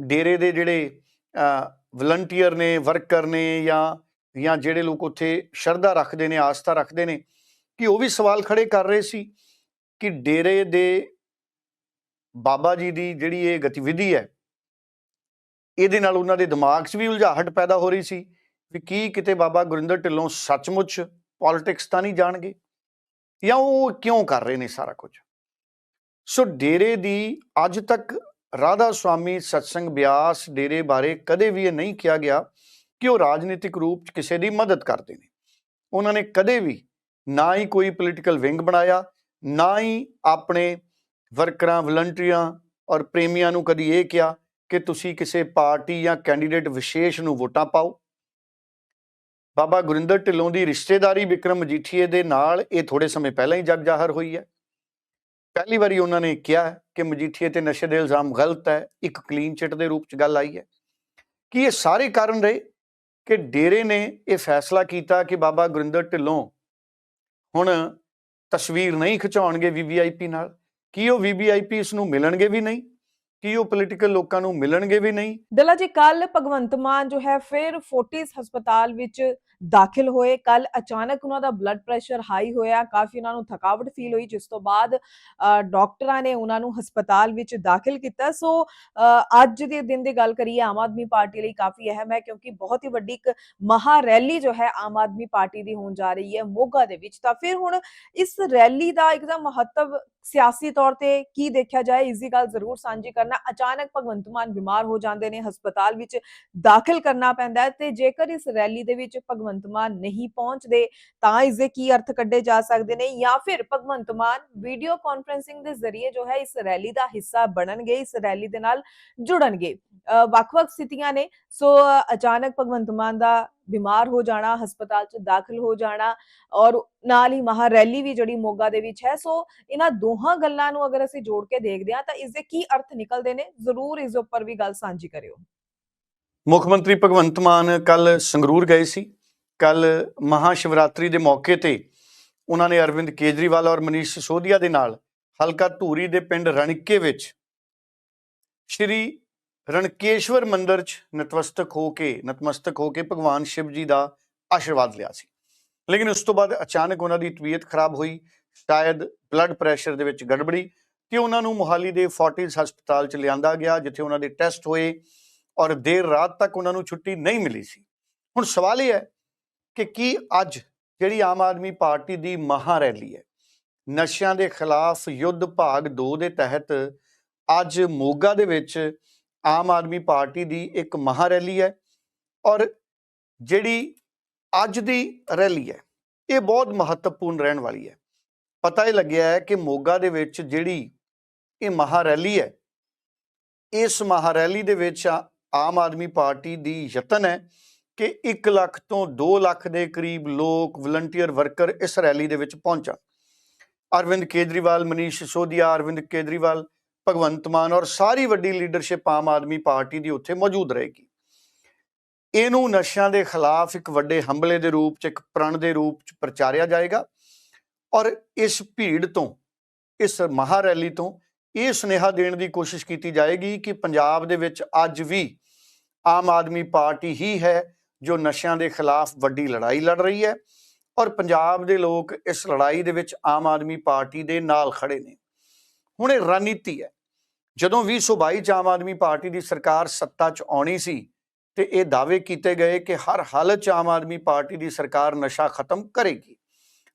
ਡੇਰੇ ਦੇ ਜਿਹੜੇ ਵਲੰਟੀਅਰ ਨੇ ਵਰਕਰ ਨੇ ਜਾਂ ਜਾਂ ਜਿਹੜੇ ਲੋਕ ਉੱਥੇ ਸ਼ਰਧਾ ਰੱਖਦੇ ਨੇ, ਆਸਥਾ ਰੱਖਦੇ ਨੇ, ਕਿ ਉਹ ਵੀ ਸਵਾਲ ਖੜੇ ਕਰ ਰਹੇ ਸੀ ਕਿ ਡੇਰੇ ਦੇ ਬਾਬਾ ਜੀ ਦੀ ਜਿਹੜੀ ਇਹ ਗਤੀਵਿਧੀ ਹੈ, ਇਹਦੇ ਨਾਲ ਉਹਨਾਂ ਦੇ ਦਿਮਾਗ 'ਚ ਵੀ ਉਲਝਾਹਟ ਪੈਦਾ ਹੋ ਰਹੀ ਸੀ ਵੀ ਕੀ ਕਿਤੇ ਬਾਬਾ ਗੁਰਿੰਦਰ ਢਿੱਲੋਂ ਸੱਚਮੁੱਚ ਪੋਲਿਟਿਕਸ ਤਾਂ ਨਹੀਂ ਜਾਣਗੇ ਜਾਂ ਉਹ ਕਿਉਂ ਕਰ ਰਹੇ ਨੇ ਸਾਰਾ ਕੁਝ? ਸੋ ਡੇਰੇ ਦੀ ਅੱਜ ਤੱਕ ਰਾਧਾ ਸੁਆਮੀ ਸਤਸੰਗ ਬਿਆਸ ਡੇਰੇ ਬਾਰੇ ਕਦੇ ਵੀ ਇਹ ਨਹੀਂ ਕਿਹਾ ਗਿਆ ਕਿ ਉਹ ਰਾਜਨੀਤਿਕ ਰੂਪ 'ਚ ਕਿਸੇ ਦੀ ਮਦਦ ਕਰਦੇ ਨੇ। ਉਹਨਾਂ ਨੇ ਕਦੇ ਵੀ ਨਾ ਹੀ ਕੋਈ ਪੋਲੀਟੀਕਲ ਵਿੰਗ ਬਣਾਇਆ, ਨਾ ਹੀ ਆਪਣੇ ਵਰਕਰਾਂ ਵਲੰਟੀਅਰਾਂ ਔਰ ਪ੍ਰੇਮੀਆਂ ਨੂੰ ਕਦੀ ਇਹ ਕਿਹਾ ਕਿ ਤੁਸੀਂ ਕਿਸੇ ਪਾਰਟੀ ਜਾਂ ਕੈਂਡੀਡੇਟ ਵਿਸ਼ੇਸ਼ ਨੂੰ ਵੋਟਾਂ ਪਾਓ। ਬਾਬਾ ਗੁਰਿੰਦਰ ਢਿੱਲੋਂ ਦੀ ਰਿਸ਼ਤੇਦਾਰੀ ਵਿਕਰਮ ਮਜੀਠੀਏ ਦੇ ਨਾਲ ਇਹ ਥੋੜੇ ਸਮੇਂ ਪਹਿਲਾਂ ਹੀ ਜਗ ਜ਼ਾਹਰ ਹੋਈ ਹੈ। ਪਹਿਲੀ ਵਾਰੀ ਉਹਨਾਂ ਨੇ ਕਿਹਾ ਕਿ ਮਜੀਠੀਏ ਤੇ ਨਸ਼ੇ ਦੇ ਇਲਜ਼ਾਮ ਗਲਤ ਹੈ, ਇੱਕ ਕਲੀਨ ਚਿੱਟ ਦੇ ਰੂਪ ਚ ਗੱਲ ਆਈ ਹੈ। ਕਿ ਇਹ ਸਾਰੇ ਕਾਰਨ ਰਹੇ ਕਿ ਡੇਰੇ ਨੇ ਇਹ ਫੈਸਲਾ ਕੀਤਾ ਕਿ ਬਾਬਾ ਗੁਰਿੰਦਰ ਢਿੱਲੋਂ ਹੁਣ ਤਸਵੀਰ ਨਹੀਂ ਖਿਚਾਉਣਗੇ ਵੀਵੀਆਈਪੀ ਨਾਲ? ਕੀ ਉਹ ਵੀਵੀਆਈਪੀ ਇਸ ਨੂੰ ਮਿਲਣਗੇ ਵੀ ਨਹੀਂ? ਕੀ ਉਹ ਪੋਲੀਟੀਕਲ ਲੋਕਾਂ ਨੂੰ ਮਿਲਣਗੇ ਵੀ ਨਹੀਂ? ਡੱਲਾ ਜੀ ਕੱਲ ਭਗਵੰਤ ਮਾਨ ਜੋ ਹੈ, ਫਿਰ ਫੋਰਟਿਸ ਹਸਪਤਾਲ ਵਿੱਚ ਦਾਖਲ ਹੋਏ। ਕੱਲ ਅਚਾਨਕ ਉਹਨਾਂ ਦਾ ਬਲੱਡ ਪ੍ਰੈਸ਼ਰ ਹਾਈ ਹੋਇਆ। ਕਾਫੀ ਉਹਨਾਂ ਨੂੰ ਥਕਾਵਟ ਫੀਲ ਹੋਈ, ਜਿਸ ਤੋਂ ਬਾਅਦ ਡਾਕਟਰਾਂ ਨੇ ਉਹਨਾਂ ਨੂੰ ਹਸਪਤਾਲ ਵਿੱਚ ਦਾਖਲ ਕੀਤਾ। ਸੋ ਅੱਜ ਦੇ ਦਿਨ ਦੀ ਗੱਲ ਕਰੀਏ, ਆਮ ਆਦਮੀ ਪਾਰਟੀ ਲਈ ਕਾਫੀ ਅਹਿਮ ਹੈ, ਕਿਉਂਕਿ ਬਹੁਤ ਹੀ ਵੱਡੀ ਇੱਕ ਮਹਾ ਰੈਲੀ ਜੋ ਹੈ, ਆਮ ਆਦਮੀ ਪਾਰਟੀ ਦੀ ਹੋਣ ਜਾ ਰਹੀ ਹੈ ਮੋਗਾ ਦੇ ਵਿੱਚ। ਤਾਂ ਫਿਰ ਹੁਣ ਇਸ ਰੈਲੀ ਦਾ ਇੱਕਦਮ ਮਹੱਤਵ ਸਿਆਸੀ ਤੌਰ ਤੇ ਕੀ ਦੇਖਿਆ ਜਾਏ? ਇਸ ਦੀ ਗੱਲ ਜ਼ਰੂਰ ਸਾਂਝੀ ਕਰਨਾ। ਅਚਾਨਕ ਭਗਵੰਤ ਮਾਨ ਬਿਮਾਰ ਹੋ ਜਾਂਦੇ ਨੇ, ਹਸਪਤਾਲ ਵਿੱਚ ਦਾਖਲ ਕਰਨਾ ਪੈਂਦਾ ਤੇ ਜੇਕਰ ਇਸ ਰੈਲੀ ਦੇ ਵਿੱਚ ਭਗਵੰਤ ਭਗਵੰਤ ਮਾਨ ਨਹੀਂ ਪਹੁੰਚਦੇ, ਤਾਂ ਇਸ ਦੇ ਕੀ ਅਰਥ ਕੱਢੇ ਜਾ ਸਕਦੇ ਨੇ ਜਾਂ ਫਿਰ ਭਗਵੰਤ ਮਾਨ ਵੀਡੀਓ ਕਾਨਫਰੈਂਸਿੰਗ ਦੇ ਜ਼ਰੀਏ ਜੋ ਹੈ ਇਸ ਰੈਲੀ ਦਾ ਹਿੱਸਾ ਬਣਨਗੇ, ਇਸ ਰੈਲੀ ਦੇ ਨਾਲ ਜੁੜਨਗੇ। ਵੱਖ-ਵੱਖ ਸਥਿਤੀਆਂ ਨੇ, ਸੋ ਅਚਾਨਕ ਭਗਵੰਤ ਮਾਨ ਦਾ ਬਿਮਾਰ ਹੋ ਜਾਣਾ, ਹਸਪਤਾਲ 'ਚ ਦਾਖਲ ਹੋ ਜਾਣਾ ਔਰ ਨਾਲ ਹੀ ਮਹਾ ਰੈਲੀ ਵੀ ਜਿਹੜੀ ਮੋਗਾ ਦੇ ਵਿੱਚ ਹੈ, ਸੋ ਇਹਨਾਂ ਦੋਹਾਂ ਗੱਲਾਂ ਨੂੰ ਅਗਰ ਅਸੀਂ ਜੋੜ ਕੇ ਦੇਖਦੇ ਹਾਂ ਤਾਂ ਇਸ ਦੇ ਕੀ ਅਰਥ ਨਿਕਲਦੇ ਨੇ, ਜ਼ਰੂਰ ਇਸ ਉੱਪਰ ਵੀ ਗੱਲ ਸਾਂਝੀ ਕਰਿਓ। ਮੁੱਖ ਮੰਤਰੀ ਭਗਵੰਤ ਮਾਨ ਕੱਲ ਸੰਗਰੂਰ ਗਏ ਸੀ। ਕੱਲ ਮਹਾ ਸ਼ਿਵਰਾਤਰੀ ਦੇ ਮੌਕੇ ਤੇ ਉਹਨਾਂ ਨੇ ਅਰਵਿੰਦ ਕੇਜਰੀਵਾਲ ਔਰ ਮਨੀਸ਼ ਸਿਸੋਦੀਆ ਦੇ ਨਾਲ ਹਲਕਾ ਧੂਰੀ ਦੇ ਪਿੰਡ ਰਣਕੇ ਵਿੱਚ ਸ਼੍ਰੀ ਰਣਕੇਸ਼ਵਰ ਮੰਦਿਰ 'ਚ ਨਤਮਸਤਕ ਹੋ ਕੇ, ਨਤਮਸਤਕ ਹੋ ਕੇ ਭਗਵਾਨ ਸ਼ਿਵ ਜੀ ਦਾ ਆਸ਼ੀਰਵਾਦ ਲਿਆ ਸੀ। ਲੇਕਿਨ ਉਸ ਤੋਂ ਬਾਅਦ ਅਚਾਨਕ ਉਹਨਾਂ ਦੀ ਤਬੀਅਤ ਖਰਾਬ ਹੋਈ, ਸ਼ਾਇਦ ਬਲੱਡ ਪ੍ਰੈਸ਼ਰ ਦੇ ਵਿੱਚ ਗੜਬੜੀ ਤੇ ਉਹਨਾਂ ਨੂੰ ਮੁਹਾਲੀ ਦੇ ਫੋਰਟਿਸ ਹਸਪਤਾਲ 'ਚ ਲਿਆਂਦਾ ਗਿਆ, ਜਿੱਥੇ ਉਹਨਾਂ ਦੇ ਟੈਸਟ ਹੋਏ ਔਰ ਦੇਰ ਰਾਤ ਤੱਕ ਉਹਨਾਂ ਨੂੰ ਛੁੱਟੀ ਨਹੀਂ ਮਿਲੀ ਸੀ। ਹੁਣ ਸਵਾਲ ਇਹ ਹੈ ਕਿ ਕੀ ਅੱਜ ਜਿਹੜੀ ਆਮ ਆਦਮੀ ਪਾਰਟੀ ਦੀ ਮਹਾ ਰੈਲੀ ਹੈ, ਨਸ਼ਿਆਂ ਦੇ ਖਿਲਾਫ ਯੁੱਧ ਭਾਗ 2 ਦੇ ਤਹਿਤ ਅੱਜ ਮੋਗਾ ਦੇ ਵਿੱਚ ਆਮ ਆਦਮੀ ਪਾਰਟੀ ਦੀ ਇੱਕ ਮਹਾ ਰੈਲੀ ਹੈ ਔਰ ਜਿਹੜੀ ਅੱਜ ਦੀ ਰੈਲੀ ਹੈ, ਇਹ ਬਹੁਤ ਮਹੱਤਵਪੂਰਨ ਰਹਿਣ ਵਾਲੀ ਹੈ। ਪਤਾ ਹੀ ਲੱਗਿਆ ਹੈ ਕਿ ਮੋਗਾ ਦੇ ਵਿੱਚ ਜਿਹੜੀ ਇਹ ਮਹਾ ਰੈਲੀ ਹੈ, ਇਸ ਮਹਾ ਰੈਲੀ ਦੇ ਵਿੱਚ ਆਮ ਆਦਮੀ ਪਾਰਟੀ ਦੀ ਯਤਨ ਹੈ ਕਿ 1 ਲੱਖ ਤੋਂ 2 ਲੱਖ ਦੇ ਕਰੀਬ ਲੋਕ ਵਲੰਟੀਅਰ ਵਰਕਰ ਇਸ ਰੈਲੀ ਦੇ ਵਿੱਚ ਪਹੁੰਚਣ। ਅਰਵਿੰਦ ਕੇਜਰੀਵਾਲ, ਮਨੀਸ਼ ਸਿਸੋਦੀਆ, ਅਰਵਿੰਦ ਕੇਜਰੀਵਾਲ, ਭਗਵੰਤ ਮਾਨ ਔਰ ਸਾਰੀ ਵੱਡੀ ਲੀਡਰਸ਼ਿਪ ਆਮ ਆਦਮੀ ਪਾਰਟੀ ਦੀ ਉੱਥੇ ਮੌਜੂਦ ਰਹੇਗੀ। ਇਹਨੂੰ ਨਸ਼ਿਆਂ ਦੇ ਖਿਲਾਫ ਇੱਕ ਵੱਡੇ ਹਮਲੇ ਦੇ ਰੂਪ ਚ, ਇੱਕ ਪ੍ਰਣ ਦੇ ਰੂਪ ਚ ਪ੍ਰਚਾਰਿਆ ਜਾਏਗਾ ਔਰ ਇਸ ਭੀੜ ਤੋਂ, ਇਸ ਮਹਾ ਰੈਲੀ ਤੋਂ ਇਹ ਸੁਨੇਹਾ ਦੇਣ ਦੀ ਕੋਸ਼ਿਸ਼ ਕੀਤੀ ਜਾਏਗੀ ਕਿ ਪੰਜਾਬ ਦੇ ਵਿੱਚ ਅੱਜ ਵੀ ਆਮ ਆਦਮੀ ਪਾਰਟੀ ਹੀ ਹੈ ਜੋ ਨਸ਼ਿਆਂ ਦੇ ਖਿਲਾਫ ਵੱਡੀ ਲੜਾਈ ਲੜ ਰਹੀ ਹੈ ਔਰ ਪੰਜਾਬ ਦੇ ਲੋਕ ਇਸ ਲੜਾਈ ਦੇ ਵਿੱਚ ਆਮ ਆਦਮੀ ਪਾਰਟੀ ਦੇ ਨਾਲ ਖੜੇ ਨੇ। ਹੁਣ ਇਹ ਰਣਨੀਤੀ ਹੈ। ਜਦੋਂ 2022 ਚ ਆਮ ਆਦਮੀ ਪਾਰਟੀ ਦੀ ਸਰਕਾਰ ਸੱਤਾ 'ਚ ਆਉਣੀ ਸੀ ਤੇ ਇਹ ਦਾਅਵੇ ਕੀਤੇ ਗਏ ਕਿ ਹਰ ਹਾਲਤ 'ਚ ਆਮ ਆਦਮੀ ਪਾਰਟੀ ਦੀ ਸਰਕਾਰ ਨਸ਼ਾ ਖਤਮ ਕਰੇਗੀ।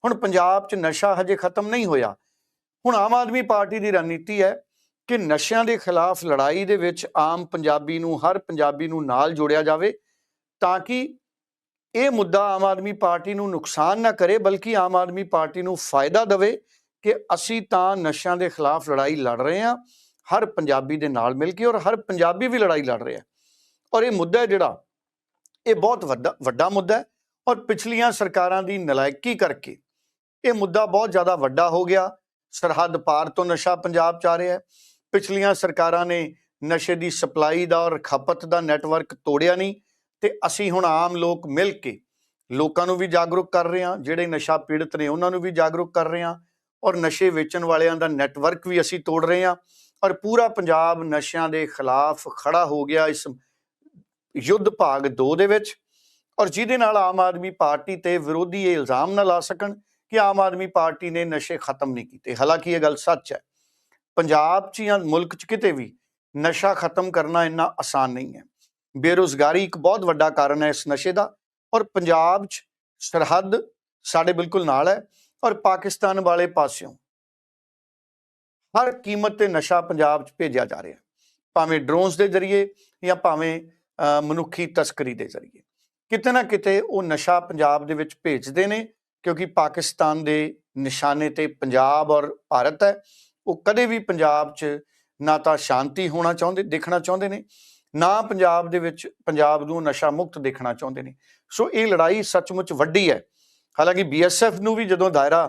ਹੁਣ ਪੰਜਾਬ 'ਚ ਨਸ਼ਾ ਹਜੇ ਖਤਮ ਨਹੀਂ ਹੋਇਆ। ਹੁਣ ਆਮ ਆਦਮੀ ਪਾਰਟੀ ਦੀ ਰਣਨੀਤੀ ਹੈ ਕਿ ਨਸ਼ਿਆਂ ਦੇ ਖਿਲਾਫ ਲੜਾਈ ਦੇ ਵਿੱਚ ਆਮ ਪੰਜਾਬੀ ਨੂੰ, ਹਰ ਪੰਜਾਬੀ ਨੂੰ ਨਾਲ ਜੋੜਿਆ ਜਾਵੇ ਤਾਂ ਕਿ ਇਹ ਮੁੱਦਾ ਆਮ ਆਦਮੀ ਪਾਰਟੀ ਨੂੰ ਨੁਕਸਾਨ ਨਾ ਕਰੇ, ਬਲਕਿ ਆਮ ਆਦਮੀ ਪਾਰਟੀ ਨੂੰ ਫਾਇਦਾ ਦੇਵੇ ਕਿ ਅਸੀਂ ਤਾਂ ਨਸ਼ਿਆਂ ਦੇ ਖਿਲਾਫ ਲੜਾਈ ਲੜ ਰਹੇ ਹਾਂ, ਹਰ ਪੰਜਾਬੀ ਦੇ ਨਾਲ ਮਿਲ ਕੇ ਔਰ ਹਰ ਪੰਜਾਬੀ ਵੀ ਲੜਾਈ ਲੜ ਰਿਹਾ ਔਰ ਇਹ ਮੁੱਦਾ ਜਿਹੜਾ, ਇਹ ਬਹੁਤ ਵੱਡਾ ਵੱਡਾ ਮੁੱਦਾ ਹੈ ਔਰ ਪਿਛਲੀਆਂ ਸਰਕਾਰਾਂ ਦੀ ਨਲਾਇਕੀ ਕਰਕੇ ਇਹ ਮੁੱਦਾ ਬਹੁਤ ਜ਼ਿਆਦਾ ਵੱਡਾ ਹੋ ਗਿਆ। ਸਰਹੱਦ ਪਾਰ ਤੋਂ ਨਸ਼ਾ ਪੰਜਾਬ ਚ ਆ ਰਿਹਾ ਹੈ। ਪਿਛਲੀਆਂ ਸਰਕਾਰਾਂ ਨੇ ਨਸ਼ੇ ਦੀ ਸਪਲਾਈ ਦਾ ਔਰ ਖਪਤ ਦਾ ਨੈਟਵਰਕ ਤੋੜਿਆ ਨਹੀਂ। ਤੇ ਅਸੀਂ ਹੁਣ ਆਮ ਲੋਕ ਮਿਲ ਕੇ ਲੋਕਾਂ ਨੂੰ ਵੀ ਜਾਗਰੂਕ ਕਰ ਰਹੇ ਹਾਂ, ਜਿਹੜੇ ਨਸ਼ਾ ਪੀੜਤ ਨੇ ਉਹਨਾਂ ਨੂੰ ਵੀ ਜਾਗਰੂਕ ਕਰ ਰਹੇ ਹਾਂ ਔਰ ਨਸ਼ੇ ਵੇਚਣ ਵਾਲਿਆਂ ਦਾ ਨੈਟਵਰਕ ਵੀ ਅਸੀਂ ਤੋੜ ਰਹੇ ਹਾਂ ਔਰ ਪੂਰਾ ਪੰਜਾਬ ਨਸ਼ਿਆਂ ਦੇ ਖਿਲਾਫ ਖੜਾ ਹੋ ਗਿਆ ਇਸ ਯੁੱਧ ਭਾਗ 2 ਦੇ ਵਿੱਚ ਔਰ ਜਿਹਦੇ ਨਾਲ ਆਮ ਆਦਮੀ ਪਾਰਟੀ ਤੇ ਵਿਰੋਧੀ ਇਹ ਇਲਜ਼ਾਮ ਨਾ ਲਾ ਸਕਣ ਕਿ ਆਮ ਆਦਮੀ ਪਾਰਟੀ ਨੇ ਨਸ਼ੇ ਖਤਮ ਨਹੀਂ ਕੀਤੇ। ਹਾਲਾਂਕਿ ਇਹ ਗੱਲ ਸੱਚ ਹੈ। ਪੰਜਾਬ 'ਚ ਜਾਂ ਮੁਲਕ 'ਚ ਕਿਤੇ ਵੀ ਨਸ਼ਾ ਖਤਮ ਕਰਨਾ ਇੰਨਾ ਆਸਾਨ ਨਹੀਂ ਹੈ। ਬੇਰੋਜ਼ਗਾਰੀ ਇੱਕ ਬਹੁਤ ਵੱਡਾ ਕਾਰਨ ਹੈ ਇਸ ਨਸ਼ੇ ਦਾ ਔਰ ਪੰਜਾਬ 'ਚ ਸਰਹੱਦ ਸਾਡੇ ਬਿਲਕੁਲ ਨਾਲ ਹੈ ਔਰ ਪਾਕਿਸਤਾਨ ਵਾਲੇ ਪਾਸਿਓਂ ਹਰ ਕੀਮਤ ਤੇ ਨਸ਼ਾ ਪੰਜਾਬ 'ਚ ਭੇਜਿਆ ਜਾ ਰਿਹਾ ਭਾਵੇਂ ਡਰੋਨਸ ਦੇ ਜ਼ਰੀਏ ਜਾਂ ਭਾਵੇਂ ਮਨੁੱਖੀ ਤਸਕਰੀ ਦੇ ਜ਼ਰੀਏ। ਕਿਤੇ ਨਾ ਕਿਤੇ ਉਹ ਨਸ਼ਾ ਪੰਜਾਬ ਦੇ ਵਿੱਚ ਭੇਜਦੇ ਨੇ ਕਿਉਂਕਿ ਪਾਕਿਸਤਾਨ ਦੇ ਨਿਸ਼ਾਨੇ ਤੇ ਪੰਜਾਬ ਔਰ ਭਾਰਤ ਹੈ, ਉਹ ਕਦੇ ਵੀ ਪੰਜਾਬ 'ਚ ਨਾ ਤਾਂ ਸ਼ਾਂਤੀ ਹੋਣਾ ਚਾਹੁੰਦੇ, ਦੇਖਣਾ ਚਾਹੁੰਦੇ ਨੇ ਨਾ ਪੰਜਾਬ ਦੇ ਵਿੱਚ ਪੰਜਾਬ ਨੂੰ ਨਸ਼ਾ ਮੁਕਤ ਦੇਖਣਾ ਚਾਹੁੰਦੇ ਨੇ। ਸੋ ਇਹ ਲੜਾਈ ਸੱਚਮੁੱਚ ਵੱਡੀ ਹੈ। ਹਾਲਾਂਕਿ ਬੀਐਸਐਫ ਨੂੰ ਵੀ ਜਦੋਂ ਦਾਇਰਾ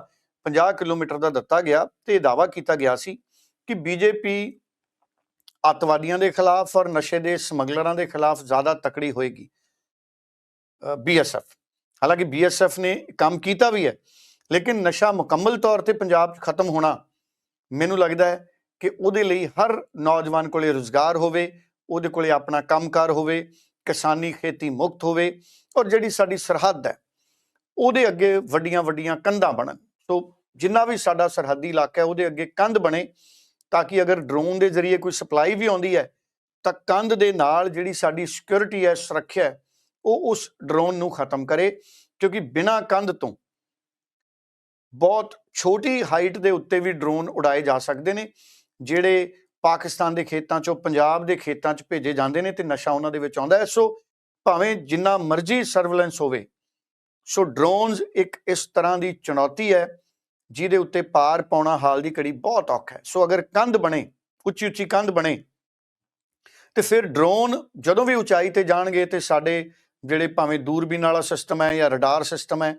50 ਕਿਲੋਮੀਟਰ ਦਾ ਦਿੱਤਾ ਗਿਆ ਤੇ ਦਾਵਾ ਕੀਤਾ ਗਿਆ ਸੀ ਕਿ ਬੀਜੇਪੀ ਅੱਤਵਾਦੀਆਂ ਦੇ ਖਿਲਾਫ ਔਰ ਨਸ਼ੇ ਦੇ ਸਮਗਲਰਾਂ ਦੇ ਖਿਲਾਫ ਜ਼ਿਆਦਾ ਤਕੜੀ ਹੋਏਗੀ ਬੀਐਸਐਫ ਹਾਲਾਂਕਿ ਬੀਐਸਐਫ ਨੇ ਕੰਮ ਕੀਤਾ ਵੀ ਹੈ, ਲੇਕਿਨ ਨਸ਼ਾ ਮੁਕੰਮਲ ਤੌਰ ਤੇ ਪੰਜਾਬ 'ਚ ਖਤਮ ਹੋਣਾ ਮੈਨੂੰ ਲੱਗਦਾ ਹੈ ਕਿ ਉਹਦੇ ਲਈ ਹਰ ਨੌਜਵਾਨ ਕੋਲੇ ਰੋਜ਼ਗਾਰ ਹੋਵੇ ਉਹਦੇ ਕੋਲੇ ਆਪਣਾ ਕੰਮਕਾਰ ਹੋਵੇ, ਕਿਸਾਨੀ ਖੇਤੀ ਮੁਕਤ ਹੋਵੇ ਔਰ ਜਿਹੜੀ ਸਾਡੀ ਸਰਹੱਦ ਹੈ, ਉਹਦੇ ਅੱਗੇ ਵੱਡੀਆਂ ਵੱਡੀਆਂ ਕੰਧਾਂ ਬਣਨ। ਸੋ ਜਿੰਨਾ ਵੀ ਸਾਡਾ ਸਰਹੱਦੀ ਇਲਾਕਾ ਹੈ, ਉਹਦੇ ਅੱਗੇ ਕੰਧ ਬਣੇ ਤਾਂ ਕਿ ਅਗਰ ਡਰੋਨ ਦੇ ਜ਼ਰੀਏ ਕੋਈ ਸਪਲਾਈ ਵੀ ਆਉਂਦੀ ਹੈ, ਤਾਂ ਕੰਧ ਦੇ ਨਾਲ ਜਿਹੜੀ ਸਾਡੀ ਸਿਕਿਉਰਿਟੀ ਹੈ, ਸੁਰੱਖਿਆ ਹੈ, ਉਹ ਉਸ ਡਰੋਨ ਨੂੰ ਖਤਮ ਕਰੇ। ਕਿਉਂਕਿ ਬਿਨਾਂ ਕੰਧ ਤੋਂ ਬਹੁਤ ਛੋਟੀ ਹਾਈਟ ਦੇ ਉੱਤੇ ਵੀ ਡਰੋਨ ਉਡਾਏ ਜਾ ਸਕਦੇ ਨੇ, ਜਿਹੜੇ ਪਾਕਿਸਤਾਨ ਦੇ ਖੇਤਾਂ ਚੋਂ, ਪੰਜਾਬ ਦੇ ਖੇਤਾਂ 'ਚ ਭੇਜੇ ਜਾਂਦੇ ਨੇ ਤੇ ਨਸ਼ਾ ਉਹਨਾਂ ਦੇ ਵਿੱਚ ਆਉਂਦਾ ਹੈ। ਸੋ ਭਾਵੇਂ ਜਿੰਨਾ ਮਰਜ਼ੀ ਸਰਵੇਲੈਂਸ ਹੋਵੇ, ਸੋ ਡਰੋਨਸ ਇੱਕ ਇਸ ਤਰ੍ਹਾਂ ਦੀ ਚੁਣੌਤੀ ਹੈ, ਜਿਹਦੇ ਉੱਤੇ ਪਾਰ ਪਾਉਣਾ ਹਾਲ ਦੀ ਘੜੀ ਬਹੁਤ ਔਖਾ ਹੈ। ਸੋ ਅਗਰ ਕੰਧ ਬਣੇ, ਉੱਚੀ ਉੱਚੀ ਕੰਧ ਬਣੇ, ਤੇ ਫਿਰ ਡਰੋਨ ਜਦੋਂ ਵੀ ਉਚਾਈ ਤੇ ਜਾਣਗੇ ਤੇ ਸਾਡੇ ਜਿਹੜੇ ਭਾਵੇਂ ਦੂਰਬੀਨ ਵਾਲਾ ਸਿਸਟਮ ਹੈ ਜਾਂ ਰਡਾਰ ਸਿਸਟਮ ਹੈ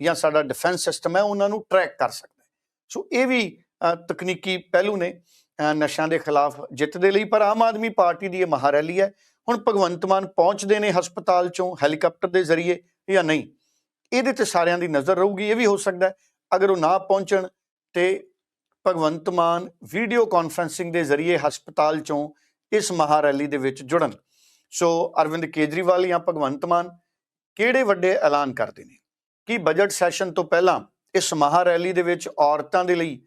ਜਾਂ ਸਾਡਾ ਡਿਫੈਂਸ ਸਿਸਟਮ ਹੈ, ਉਹਨਾਂ ਨੂੰ ਟਰੈਕ ਕਰ ਸਕਦਾ। ਸੋ ਇਹ ਵੀ ਤਕਨੀਕੀ ਪਹਿਲੂ ਨੇ। ਨਸ਼ਿਆਂ ਦੇ ਖਿਲਾਫ ਜਿੱਤ ਦੇ ਲਈ, ਪਰ ਆਮ ਆਦਮੀ ਪਾਰਟੀ ਦੀ ਇਹ ਮਹਾਰੈਲੀ ਹੈ। ਹੁਣ ਭਗਵੰਤ ਮਾਨ ਪਹੁੰਚਦੇ ਨੇ ਹਸਪਤਾਲ ਚੋਂ, ਹੈਲੀਕਾਪਟਰ ਦੇ ਜ਼ਰੀਏ ਜਾਂ ਨਹੀਂ? ਇਹਦੇ ਤੇ ਸਾਰਿਆਂ ਦੀ ਨਜ਼ਰ ਰਹੂਗੀ, ਇਹ ਵੀ ਹੋ ਸਕਦਾ ਅਗਰ ਉਹ ਨਾ ਪਹੁੰਚਣ ਤੇ ਭਗਵੰਤ ਮਾਨ ਵੀਡੀਓ ਕਾਨਫਰੈਂਸਿੰਗ ਦੇ ਜ਼ਰੀਏ ਹਸਪਤਾਲ ਚੋਂ ਇਸ ਮਹਾਰੈਲੀ ਦੇ ਵਿੱਚ ਜੁੜਨ। ਸੋ ਅਰਵਿੰਦ ਕੇਜਰੀਵਾਲ ਜਾਂ ਭਗਵੰਤ ਮਾਨ ਕਿਹੜੇ ਵੱਡੇ ਐਲਾਨ ਕਰਦੇ ਨੇ? ਕਿ ਬਜਟ ਸੈਸ਼ਨ ਤੋਂ ਪਹਿਲਾਂ ਇਸ ਮਹਾਰੈਲੀ ਦੇ ਵਿੱਚ ਔਰਤਾਂ ਦੇ ਲਈ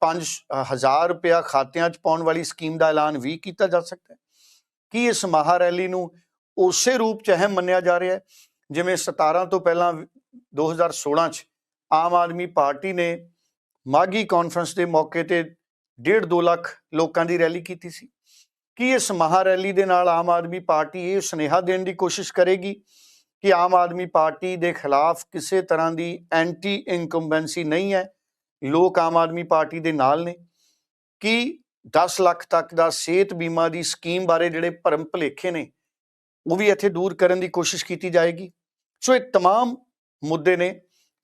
5000 ਰੁਪਇਆ ਖਾਤਿਆਂ 'ਚ ਪਾਉਣ ਵਾਲੀ ਸਕੀਮ ਦਾ ਐਲਾਨ ਵੀ ਕੀਤਾ ਜਾ ਸਕਦਾ ਹੈ। ਕੀ ਇਸ ਮਹਾਰੈਲੀ ਨੂੰ ਉਸੇ ਰੂਪ 'ਚ ਅਹਿਮ ਮੰਨਿਆ ਜਾ ਰਿਹਾ ਹੈ? ਜਿਵੇਂ 17 ਤੋਂ ਪਹਿਲਾਂ 2016 'ਚ ਆਮ ਆਦਮੀ ਪਾਰਟੀ ਨੇ ਮਾਗੀ ਕਾਨਫਰੰਸ ਦੇ ਮੌਕੇ ਤੇ 1.5 ਲੱਖ ਲੋਕਾਂ ਦੀ ਰੈਲੀ ਕੀਤੀ ਸੀ। ਕੀ ਇਸ ਮਹਾਰੈਲੀ ਦੇ ਨਾਲ ਆਮ ਆਦਮੀ ਪਾਰਟੀ ਇਹ ਸੁਨੇਹਾ ਦੇਣ ਦੀ ਕੋਸ਼ਿਸ਼ ਕਰੇਗੀ ਕਿ ਆਮ ਆਦਮੀ ਪਾਰਟੀ ਦੇ ਖਿਲਾਫ ਕਿਸੇ ਤਰ੍ਹਾਂ ਦੀ ਐਂਟੀ ਇਨਕੰਬੈਂਸੀ ਨਹੀਂ ਹੈ? ਲੋਕ ਆਮ ਆਦਮੀ ਪਾਰਟੀ ਦੇ ਨਾਲ ਨੇ ਕਿ 10 ਲੱਖ ਤੱਕ ਦਾ ਸਿਹਤ ਬੀਮਾ ਦੀ ਸਕੀਮ ਬਾਰੇ ਜਿਹੜੇ ਭਰਮ ਭੁਲੇਖੇ ਨੇ ਉਹ ਵੀ ਇੱਥੇ ਦੂਰ ਕਰਨ ਦੀ ਕੋਸ਼ਿਸ਼ ਕੀਤੀ ਜਾਏਗੀ ਸੋ ਇਹ तमाम ਮੁੱਦੇ ਨੇ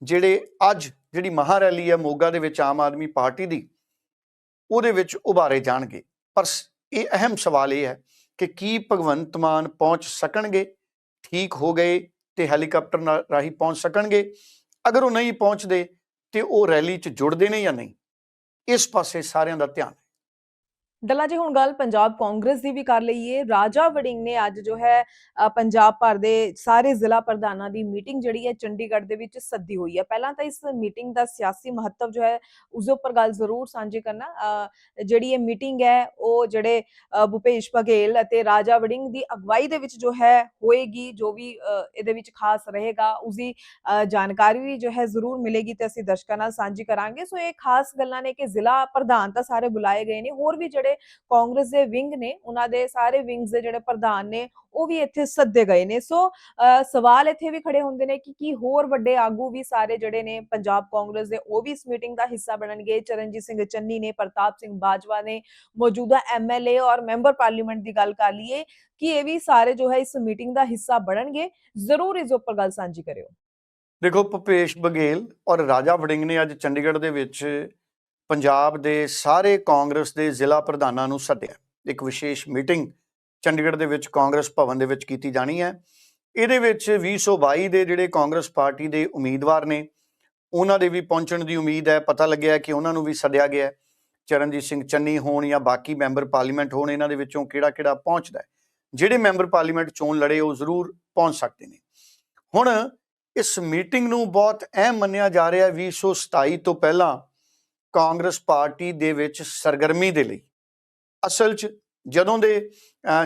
ਜਿਹੜੇ ਅੱਜ ਜਿਹੜੀ ਮਹਾਰੈਲੀ ਹੈ ਮੋਗਾ ਦੇ ਵਿੱਚ ਆਮ ਆਦਮੀ ਪਾਰਟੀ ਦੀ ਉਹਦੇ ਵਿੱਚ ਉਭਾਰੇ ਜਾਣਗੇ ਪਰ ਸ- ਇਹ ਅਹਿਮ ਸਵਾਲ ਇਹ ਹੈ ਕਿ ਕੀ ਭਗਵੰਤ ਮਾਨ ਪਹੁੰਚ ਸਕਣਗੇ ਠੀਕ ਹੋ ਗਏ ਤੇ ਹੈਲੀਕਾਪਟਰ ਨਾਲ ਰਾਹੀਂ ਪਹੁੰਚ ਸਕਣਗੇ ਅਗਰ ਉਹ ਨਹੀਂ ਪਹੁੰਚਦੇ ਤੇ ਉਹ ਰੈਲੀ 'ਚ ਜੁੜਦੇ ਨੇ ਜਾਂ ਨਹੀਂ? ਇਸ ਪਾਸੇ ਸਾਰਿਆਂ ਦਾ ਧਿਆਨ ਹੈ। ਡੱਲਾ ਜੀ, ਹੁਣ ਗੱਲ ਪੰਜਾਬ ਕਾਂਗਰਸ ਦੀ ਵੀ ਕਰ ਲਈਏ। ਰਾਜਾ ਵੜਿੰਗ ਨੇ ਅੱਜ ਜੋ ਹੈ ਪੰਜਾਬ ਭਰ ਦੇ ਸਾਰੇ ਜ਼ਿਲ੍ਹਾ ਪ੍ਰਧਾਨਾਂ ਦੀ ਮੀਟਿੰਗ ਜਿਹੜੀ ਹੈ, ਚੰਡੀਗੜ੍ਹ ਦੇ ਵਿੱਚ ਸੱਦੀ ਹੋਈ ਹੈ। ਪਹਿਲਾਂ ਤਾਂ ਇਸ ਮੀਟਿੰਗ ਦਾ ਸਿਆਸੀ ਮਹੱਤਵ ਜੋ ਹੈ, ਉਸ ਦੇ ਉੱਪਰ ਗੱਲ ਜ਼ਰੂਰ ਸਾਂਝੀ ਕਰਨਾ। ਜਿਹੜੀ ਇਹ ਮੀਟਿੰਗ ਹੈ, ਉਹ ਜਿਹੜੇ ਭੁਪੇਸ਼ ਬਘੇਲ ਅਤੇ ਰਾਜਾ ਵੜਿੰਗ ਦੀ ਅਗਵਾਈ ਦੇ ਵਿੱਚ ਜੋ ਹੈ, ਹੋਏਗੀ, ਜੋ ਵੀ ਇਹਦੇ ਵਿੱਚ ਖਾਸ ਰਹੇਗਾ ਉਸ ਦੀ ਜਾਣਕਾਰੀ ਵੀ ਜੋ ਹੈ, ਜ਼ਰੂਰ ਮਿਲੇਗੀ ਤੇ ਅਸੀਂ ਦਰਸ਼ਕਾਂ ਨਾਲ ਸਾਂਝੀ ਕਰਾਂਗੇ। ਸੋ ਇਹ ਖਾਸ ਗੱਲਾਂ ਨੇ ਕਿ ਜ਼ਿਲ੍ਹਾ ਪ੍ਰਧਾਨ ਤਾਂ ਸਾਰੇ ਬੁਲਾਏ ਗਏ ਨੇ। ਹੋਰ ਵੀ ਜਿਹੜੇ ਕਾਂਗਰਸ ਦੇ ਵਿੰਗ ਨੇ, ਉਹਨਾਂ ਦੇ ਸਾਰੇ ਵਿੰਗਸ ਦੇ ਜਿਹੜੇ ਪ੍ਰਧਾਨ ਨੇ, ਉਹ ਵੀ ਇੱਥੇ ਸੱਦੇ ਗਏ ਨੇ। ਸੋ ਸਵਾਲ ਇੱਥੇ ਵੀ ਖੜੇ ਹੁੰਦੇ ਨੇ ਕਿ ਕੀ ਹੋਰ ਵੱਡੇ ਆਗੂ ਵੀ ਸਾਰੇ ਜਿਹੜੇ ਨੇ ਪੰਜਾਬ ਕਾਂਗਰਸ ਦੇ, ਉਹ ਵੀ ਇਸ ਮੀਟਿੰਗ ਦਾ ਹਿੱਸਾ ਬਣਨਗੇ? ਚਰਨਜੀਤ ਸਿੰਘ ਚੰਨੀ ਨੇ, ਪ੍ਰਤਾਪ ਸਿੰਘ ਬਾਜਵਾ ਨੇ, ਮੌਜੂਦਾ ਐਮਐਲਏ ਔਰ ਮੈਂਬਰ ਪਾਰਲੀਮੈਂਟ ਦੀ ਗੱਲ ਕਰ ਲਈਏ ਕਿ ਇਹ ਵੀ ਸਾਰੇ ਜੋ ਹੈ ਇਸ ਮੀਟਿੰਗ ਦਾ ਹਿੱਸਾ ਬਣਨਗੇ। ਜ਼ਰੂਰ ਇਸ ਉੱਪਰ ਗੱਲ ਸਾਂਝੀ ਕਰਿਓ। ਦੇਖੋ, ਭੁਪੇਸ਼ ਬਘੇਲ ਔਰ ਰਾਜਾ ਵੜਿੰਗ ਨੇ ਅੱਜ ਚੰਡੀਗੜ੍ਹ ਦੇ ਵਿੱਚ ਪੰਜਾਬ ਦੇ ਸਾਰੇ ਕਾਂਗਰਸ ਦੇ ਜ਼ਿਲ੍ਹਾ ਪ੍ਰਧਾਨਾਂ ਨੂੰ ਸੱਦਿਆ। ਇੱਕ ਵਿਸ਼ੇਸ਼ ਮੀਟਿੰਗ ਚੰਡੀਗੜ੍ਹ ਦੇ ਵਿੱਚ ਕਾਂਗਰਸ ਭਵਨ ਦੇ ਵਿੱਚ ਕੀਤੀ ਜਾਣੀ ਹੈ। ਇਹਦੇ ਵਿੱਚ 2022 ਦੇ ਜਿਹੜੇ ਕਾਂਗਰਸ ਪਾਰਟੀ ਦੇ ਉਮੀਦਵਾਰ ਨੇ, ਉਹਨਾਂ ਦੇ ਵੀ ਪਹੁੰਚਣ ਦੀ ਉਮੀਦ ਹੈ। ਪਤਾ ਲੱਗਿਆ ਕਿ ਉਹਨਾਂ ਨੂੰ ਵੀ ਸੱਦਿਆ ਗਿਆ ਚਰਨਜੀਤ ਸਿੰਘ ਚੰਨੀ ਹੋਣ ਜਾਂ ਬਾਕੀ ਮੈਂਬਰ ਪਾਰਲੀਮੈਂਟ ਹੋਣ, ਇਹਨਾਂ ਦੇ ਵਿੱਚੋਂ ਕਿਹੜਾ ਕਿਹੜਾ ਪਹੁੰਚਦਾ ਹੈ? ਜਿਹੜੇ ਮੈਂਬਰ ਪਾਰਲੀਮੈਂਟ ਚੋਣ ਲੜੇ, ਉਹ ਜ਼ਰੂਰ ਪਹੁੰਚ ਸਕਦੇ ਨੇ। ਹੁਣ ਇਸ ਮੀਟਿੰਗ ਨੂੰ ਬਹੁਤ ਅਹਿਮ ਮੰਨਿਆ ਜਾ ਰਿਹਾ ਹੈ। 2027 ਤੋਂ ਪਹਿਲਾਂ ਕਾਂਗਰਸ ਪਾਰਟੀ ਦੇ ਵਿੱਚ ਸਰਗਰਮੀ ਦੇ ਲਈ। ਅਸਲ 'ਚ ਜਦੋਂ ਦੇ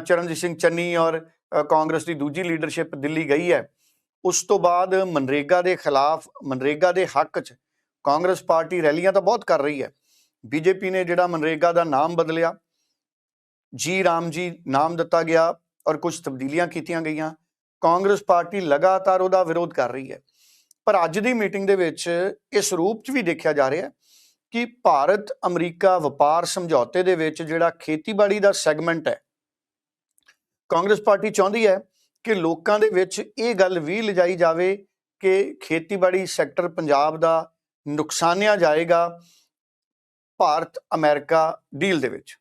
ਚਰਨਜੀਤ ਸਿੰਘ ਚੰਨੀ ਔਰ ਕਾਂਗਰਸ ਦੀ ਦੂਜੀ ਲੀਡਰਸ਼ਿਪ ਦਿੱਲੀ ਗਈ ਹੈ, ਉਸ ਤੋਂ ਬਾਅਦ ਮਨਰੇਗਾ ਦੇ ਖਿਲਾਫ, ਮਨਰੇਗਾ ਦੇ ਹੱਕ 'ਚ ਕਾਂਗਰਸ ਪਾਰਟੀ ਰੈਲੀਆਂ ਤਾਂ ਬਹੁਤ ਕਰ ਰਹੀ ਹੈ। ਬੀਜੇਪੀ ਨੇ ਜਿਹੜਾ ਮਨਰੇਗਾ ਦਾ ਨਾਮ ਬਦਲਿਆ, ਜੀ ਰਾਮ ਜੀ ਨਾਮ ਦਿੱਤਾ ਗਿਆ ਔਰ ਕੁਝ ਤਬਦੀਲੀਆਂ ਕੀਤੀਆਂ ਗਈਆਂ, ਕਾਂਗਰਸ ਪਾਰਟੀ ਲਗਾਤਾਰ ਉਹਦਾ ਵਿਰੋਧ ਕਰ ਰਹੀ ਹੈ। ਪਰ ਅੱਜ ਦੀ ਮੀਟਿੰਗ ਦੇ ਵਿੱਚ ਇਸ ਰੂਪ 'ਚ ਵੀ ਦੇਖਿਆ ਜਾ ਰਿਹਾ ਹੈ ਕਿ ਭਾਰਤ ਅਮਰੀਕਾ ਵਪਾਰ ਸਮਝੌਤੇ ਦੇ ਵਿੱਚ ਜਿਹੜਾ ਖੇਤੀਬਾੜੀ ਦਾ ਸੈਗਮੈਂਟ ਹੈ, ਕਾਂਗਰਸ ਪਾਰਟੀ ਚਾਹੁੰਦੀ ਹੈ ਕਿ ਲੋਕਾਂ ਦੇ ਵਿੱਚ ਇਹ ਗੱਲ ਵੀ ਲਿਜਾਈ ਜਾਵੇ ਕਿ ਖੇਤੀਬਾੜੀ ਸੈਕਟਰ ਪੰਜਾਬ ਦਾ ਨੁਕਸਾਨਿਆ ਜਾਏਗਾ ਭਾਰਤ ਅਮਰੀਕਾ ਡੀਲ ਦੇ ਵਿੱਚ।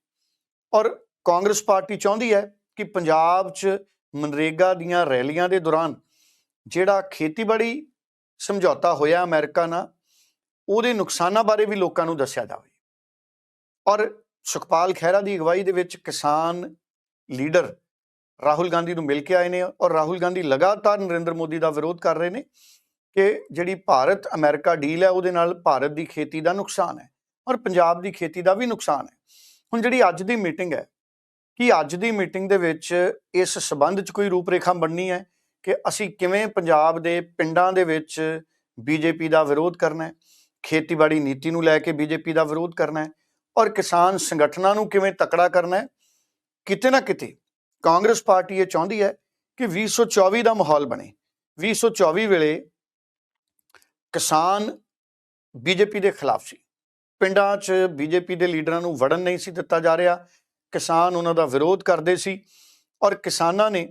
ਔਰ ਕਾਂਗਰਸ ਪਾਰਟੀ ਚਾਹੁੰਦੀ ਹੈ ਕਿ ਪੰਜਾਬ 'ਚ ਮਨਰੇਗਾ ਦੀਆਂ ਰੈਲੀਆਂ ਦੇ ਦੌਰਾਨ ਜਿਹੜਾ ਖੇਤੀਬਾੜੀ ਸਮਝੌਤਾ ਹੋਇਆ ਅਮਰੀਕਾ ਨਾਲ ਉਹਦੇ ਨੁਕਸਾਨਾਂ ਬਾਰੇ ਵੀ ਲੋਕਾਂ ਨੂੰ ਦੱਸਿਆ ਜਾਵੇ। ਔਰ ਸੁਖਪਾਲ ਖਹਿਰਾ ਦੀ ਅਗਵਾਈ ਦੇ ਵਿੱਚ ਕਿਸਾਨ ਲੀਡਰ ਰਾਹੁਲ ਗਾਂਧੀ ਨੂੰ ਮਿਲ ਕੇ ਆਏ ਨੇ ਔਰ ਰਾਹੁਲ ਗਾਂਧੀ ਲਗਾਤਾਰ ਨਰਿੰਦਰ ਮੋਦੀ ਦਾ ਵਿਰੋਧ ਕਰ ਰਹੇ ਨੇ ਕਿ ਜਿਹੜੀ ਭਾਰਤ ਅਮਰੀਕਾ ਡੀਲ ਹੈ ਉਹਦੇ ਨਾਲ ਭਾਰਤ ਦੀ ਖੇਤੀ ਦਾ ਨੁਕਸਾਨ ਹੈ ਔਰ ਪੰਜਾਬ ਦੀ ਖੇਤੀ ਦਾ ਵੀ ਨੁਕਸਾਨ ਹੈ। ਹੁਣ ਜਿਹੜੀ ਅੱਜ ਦੀ ਮੀਟਿੰਗ ਹੈ ਕਿ ਅੱਜ ਦੀ ਮੀਟਿੰਗ ਦੇ ਵਿੱਚ ਇਸ ਸਬੰਧ 'ਚ ਕੋਈ ਰੂਪਰੇਖਾ ਬਣਨੀ ਹੈ ਕਿ ਅਸੀਂ ਕਿਵੇਂ ਪੰਜਾਬ ਦੇ ਪਿੰਡਾਂ ਦੇ ਵਿੱਚ ਬੀਜੇਪੀ ਦਾ ਵਿਰੋਧ ਕਰਨਾ ਹੈ? ਖੇਤੀਬਾੜੀ ਨੀਤੀ ਨੂੰ ਲੈ ਕੇ ਬੀਜੇਪੀ ਦਾ ਵਿਰੋਧ ਕਰਨਾ ਹੈ ਔਰ ਕਿਸਾਨ ਸੰਗਠਨਾਂ ਨੂੰ ਕਿਵੇਂ ਤਕੜਾ ਕਰਨਾ ਹੈ, ਕਿਤੇ ਨਾ ਕਿਤੇ ਕਾਂਗਰਸ ਪਾਰਟੀ ਇਹ ਚਾਹੁੰਦੀ ਹੈ ਕਿ 2024 ਦਾ ਮਾਹੌਲ ਬਣੇ। 2024 ਵੇਲੇ ਕਿਸਾਨ ਬੀਜੇਪੀ ਦੇ ਖਿਲਾਫ ਸੀ। ਪਿੰਡਾਂ 'ਚ ਬੀਜੇਪੀ ਦੇ ਲੀਡਰਾਂ ਨੂੰ ਵੜਨ ਨਹੀਂ ਸੀ ਦਿੱਤਾ ਜਾ ਰਿਹਾ। ਕਿਸਾਨ ਉਹਨਾਂ ਦਾ ਵਿਰੋਧ ਕਰਦੇ ਸੀ ਔਰ ਕਿਸਾਨਾਂ ਨੇ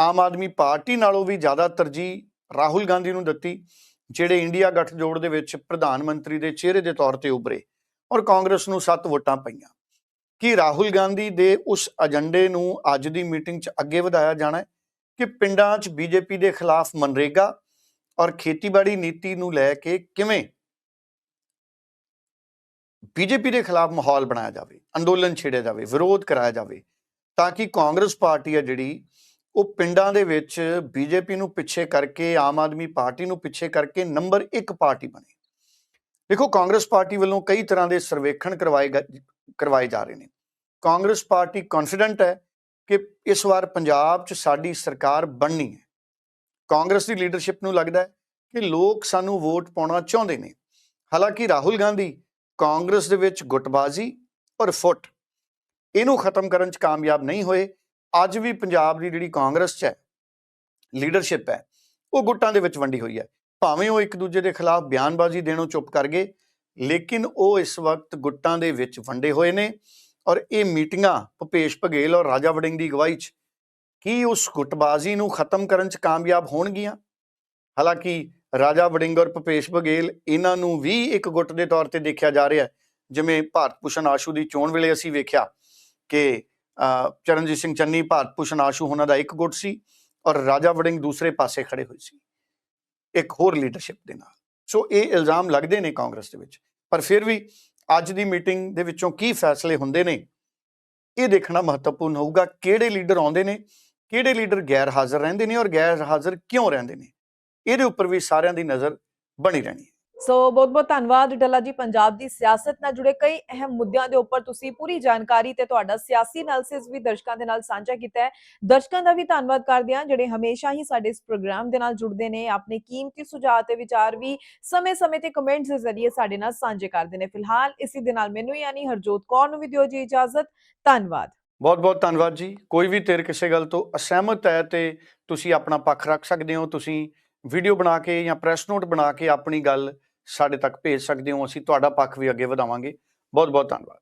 ਆਮ ਆਦਮੀ ਪਾਰਟੀ ਨਾਲੋਂ ਵੀ ਜ਼ਿਆਦਾ ਤਰਜੀਹ ਰਾਹੁਲ ਗਾਂਧੀ ਨੂੰ ਦਿੱਤੀ। ਜਿਹੜੇ ਇੰਡੀਆ ਗੱਠਜੋੜ ਦੇ ਵਿੱਚ ਪ੍ਰਧਾਨ ਮੰਤਰੀ ਦੇ ਚਿਹਰੇ ਦੇ ਤੌਰ ਤੇ ਉਭਰੇ ਔਰ ਕਾਂਗਰਸ ਨੂੰ 7 ਵੋਟਾਂ ਪਈਆਂ। ਕਿ ਰਾਹੁਲ ਗਾਂਧੀ ਦੇ ਉਸ ਏਜੰਡੇ ਨੂੰ ਅੱਜ ਦੀ ਮੀਟਿੰਗ 'ਚ ਅੱਗੇ ਵਧਾਇਆ ਜਾਣਾ ਹੈ? ਕਿ ਪਿੰਡਾਂ 'ਚ ਬੀਜੇਪੀ ਦੇ ਖਿਲਾਫ ਮਨਰੇਗਾ ਔਰ ਖੇਤੀਬਾੜੀ ਨੀਤੀ ਨੂੰ ਲੈ ਕੇ ਕਿਵੇਂ ਬੀਜੇਪੀ ਦੇ ਖਿਲਾਫ ਮਾਹੌਲ ਬਣਾਇਆ ਜਾਵੇ, ਅੰਦੋਲਨ ਛੇੜਿਆ ਜਾਵੇ, ਵਿਰੋਧ ਕਰਾਇਆ ਜਾਵੇ ਤਾਂ ਕਿ ਕਾਂਗਰਸ ਪਾਰਟੀ ਹੈ ਜਿਹੜੀ ਉਹ ਪਿੰਡਾਂ ਦੇ ਵਿੱਚ ਬੀਜੇਪੀ ਨੂੰ ਪਿੱਛੇ ਕਰਕੇ, ਆਮ ਆਦਮੀ ਪਾਰਟੀ ਨੂੰ ਪਿੱਛੇ ਕਰਕੇ ਨੰਬਰ 1 ਪਾਰਟੀ ਬਣੇ। ਦੇਖੋ, ਕਾਂਗਰਸ ਪਾਰਟੀ ਵੱਲੋਂ ਕਈ ਤਰ੍ਹਾਂ ਦੇ ਸਰਵੇਖਣ ਕਰਵਾਏ ਗ- ਕਰਵਾਏ ਜਾ ਰਹੇ ਨੇ। ਕਾਂਗਰਸ ਪਾਰਟੀ ਕੌਨਫੀਡੈਂਟ ਹੈ ਕਿ ਇਸ ਵਾਰ ਪੰਜਾਬ 'ਚ ਸਾਡੀ ਸਰਕਾਰ ਬਣਨੀ ਹੈ। ਕਾਂਗਰਸ ਦੀ ਲੀਡਰਸ਼ਿਪ ਨੂੰ ਲੱਗਦਾ ਹੈ ਕਿ ਲੋਕ ਸਾਨੂੰ ਵੋਟ ਪਾਉਣਾ ਚਾਹੁੰਦੇ ਨੇ। ਹਾਲਾਂਕਿ ਰਾਹੁਲ ਗਾਂਧੀ ਕਾਂਗਰਸ ਦੇ ਵਿੱਚ ਗੁੱਟਬਾਜ਼ੀ ਔਰ ਫੁੱਟ। ਇਹਨੂੰ ਖਤਮ ਕਰਨ 'ਚ ਕਾਮਯਾਬ ਨਹੀਂ ਹੋਏ। ਅੱਜ ਵੀ ਪੰਜਾਬ ਦੀ ਜਿਹੜੀ ਕਾਂਗਰਸ 'ਚ ਹੈ ਲੀਡਰਸ਼ਿਪ ਹੈ, ਉਹ ਗੁੱਟਾਂ ਦੇ ਵਿੱਚ ਵੰਡੀ ਹੋਈ ਹੈ। ਭਾਵੇਂ ਉਹ ਇੱਕ ਦੂਜੇ ਦੇ ਖਿਲਾਫ ਬਿਆਨਬਾਜ਼ੀ ਦੇਣੋਂ ਚੁੱਪ ਕਰ ਗਏ, ਲੇਕਿਨ ਉਹ ਇਸ ਵਕਤ ਗੁੱਟਾਂ ਦੇ ਵਿੱਚ ਵੰਡੇ ਹੋਏ ਨੇ ਔਰ ਇਹ ਮੀਟਿੰਗਾਂ ਭੁਪੇਸ਼ ਬਘੇਲ ਔਰ ਰਾਜਾ ਵੜਿੰਗ ਦੀ ਅਗਵਾਈ 'ਚ ਕੀ ਉਸ ਗੁੱਟਬਾਜ਼ੀ ਨੂੰ ਖਤਮ ਕਰਨ 'ਚ ਕਾਮਯਾਬ ਹੋਣਗੀਆਂ? ਹਾਲਾਂਕਿ ਰਾਜਾ ਵੜਿੰਗ ਔਰ ਭੁਪੇਸ਼ ਬਘੇਲ ਇਹਨਾਂ ਨੂੰ ਵੀ ਇੱਕ ਗੁੱਟ ਦੇ ਤੌਰ ਤੇ ਦੇਖਿਆ ਜਾ ਰਿਹਾ ਜਿਵੇਂ ਭਾਰਤ ਭੂਸ਼ਣ ਆਸ਼ੂ ਦੀ ਚੋਣ ਵੇਲੇ ਅਸੀਂ ਵੇਖਿਆ ਕਿ ਚਰਨਜੀਤ ਸਿੰਘ ਚੰਨੀ, ਭਾਰਤ ਭੂਸ਼ਣ ਆਸ਼ੂ ਉਹਨਾਂ ਦਾ ਇੱਕ ਗੁੱਟ ਸੀ ਔਰ ਰਾਜਾ ਵੜਿੰਗ ਦੂਸਰੇ ਪਾਸੇ ਖੜੇ ਹੋਏ ਸੀ, ਇੱਕ ਹੋਰ ਲੀਡਰਸ਼ਿਪ ਦੇ ਨਾਲ। ਸੋ ਇਹ ਇਲਜ਼ਾਮ ਲੱਗਦੇ ਨੇ ਕਾਂਗਰਸ ਦੇ ਵਿੱਚ। ਪਰ ਫਿਰ ਵੀ ਅੱਜ ਦੀ ਮੀਟਿੰਗ ਦੇ ਵਿੱਚੋਂ ਕੀ ਫੈਸਲੇ ਹੁੰਦੇ ਨੇ, ਇਹ ਦੇਖਣਾ ਮਹੱਤਵਪੂਰਨ ਹੋਊਗਾ ਕਿਹੜੇ ਲੀਡਰ ਆਉਂਦੇ ਨੇ, ਕਿਹੜੇ ਲੀਡਰ ਗੈਰ ਹਾਜ਼ਰ ਰਹਿੰਦੇ ਨੇ ਔਰ ਗੈਰ ਹਾਜ਼ਰ ਕਿਉਂ ਰਹਿੰਦੇ ਨੇ। ਇਹਦੇ ਉੱਪਰ ਵੀ ਸਾਰਿਆਂ ਦੀ ਨਜ਼ਰ ਬਣੀ ਰਹਿਣੀ ਹੈ। ਸੋ ਬਹੁਤ ਬਹੁਤ ਧੰਨਵਾਦ ਡੱਲਾ ਜੀ, ਪੰਜਾਬ ਦੀ ਸਿਆਸਤ ਨਾਲ ਜੁੜੇ ਕਈ ਅਹਿਮ ਮੁੱਦਿਆਂ ਦੇ ਉੱਪਰ ਤੁਸੀਂ ਪੂਰੀ ਜਾਣਕਾਰੀ ਤੇ ਤੁਹਾਡਾ ਸਿਆਸੀ ਐਨਾਲਿਸਿਸ ਵੀ ਦਰਸ਼ਕਾਂ ਦੇ ਨਾਲ ਸਾਂਝਾ ਕੀਤਾ ਹੈ। ਦਰਸ਼ਕਾਂ ਦਾ ਵੀ ਧੰਨਵਾਦ ਕਰਦੇ ਹਾਂ, ਜਿਹੜੇ ਹਮੇਸ਼ਾ ਹੀ ਸਾਡੇ ਇਸ ਪ੍ਰੋਗਰਾਮ ਦੇ ਨਾਲ ਜੁੜਦੇ ਨੇ, ਆਪਣੇ ਕੀਮਤੀ ਸੁਝਾਅ ਤੇ ਵਿਚਾਰ ਵੀ ਸਮੇਂ-ਸਮੇਂ ਤੇ ਕਮੈਂਟਸ ਦੇ ਜ਼ਰੀਏ ਸਾਡੇ ਨਾਲ ਸਾਂਝੇ ਕਰਦੇ ਨੇ। ਫਿਲਹਾਲ ਇਸੇ ਦੇ ਨਾਲ ਮੈਨੂੰ ਯਾਨੀ ਹਰਜੋਤ ਕੌਰ ਨੂੰ ਵੀ ਦਿਓ ਜੀ ਇਜਾਜ਼ਤ। ਧੰਨਵਾਦ। ਬਹੁਤ ਬਹੁਤ ਧੰਨਵਾਦ ਜੀ। ਕੋਈ ਵੀ ਧਿਰ ਕਿਸੇ ਗੱਲ ਤੋਂ ਅਸਹਿਮਤ ਹੈ ਤੇ ਤੁਸੀਂ ਆਪਣਾ ਪੱਖ ਰੱਖ ਸਕਦੇ ਹੋ, ਤੁਸੀਂ ਵੀਡੀਓ ਬਣਾ ਕੇ ਜਾਂ ਪ੍ਰੈਸ ਨੋਟ ਬਣਾ ਕੇ ਆਪਣੀ ਗੱਲ ਸਾਡੇ ਤੱਕ ਭੇਜ ਸਕਦੇ ਹੋ। ਅਸੀਂ ਤੁਹਾਡਾ ਪੱਖ ਵੀ ਅੱਗੇ ਵਧਾਵਾਂਗੇ। ਬਹੁਤ ਬਹੁਤ ਧੰਨਵਾਦ।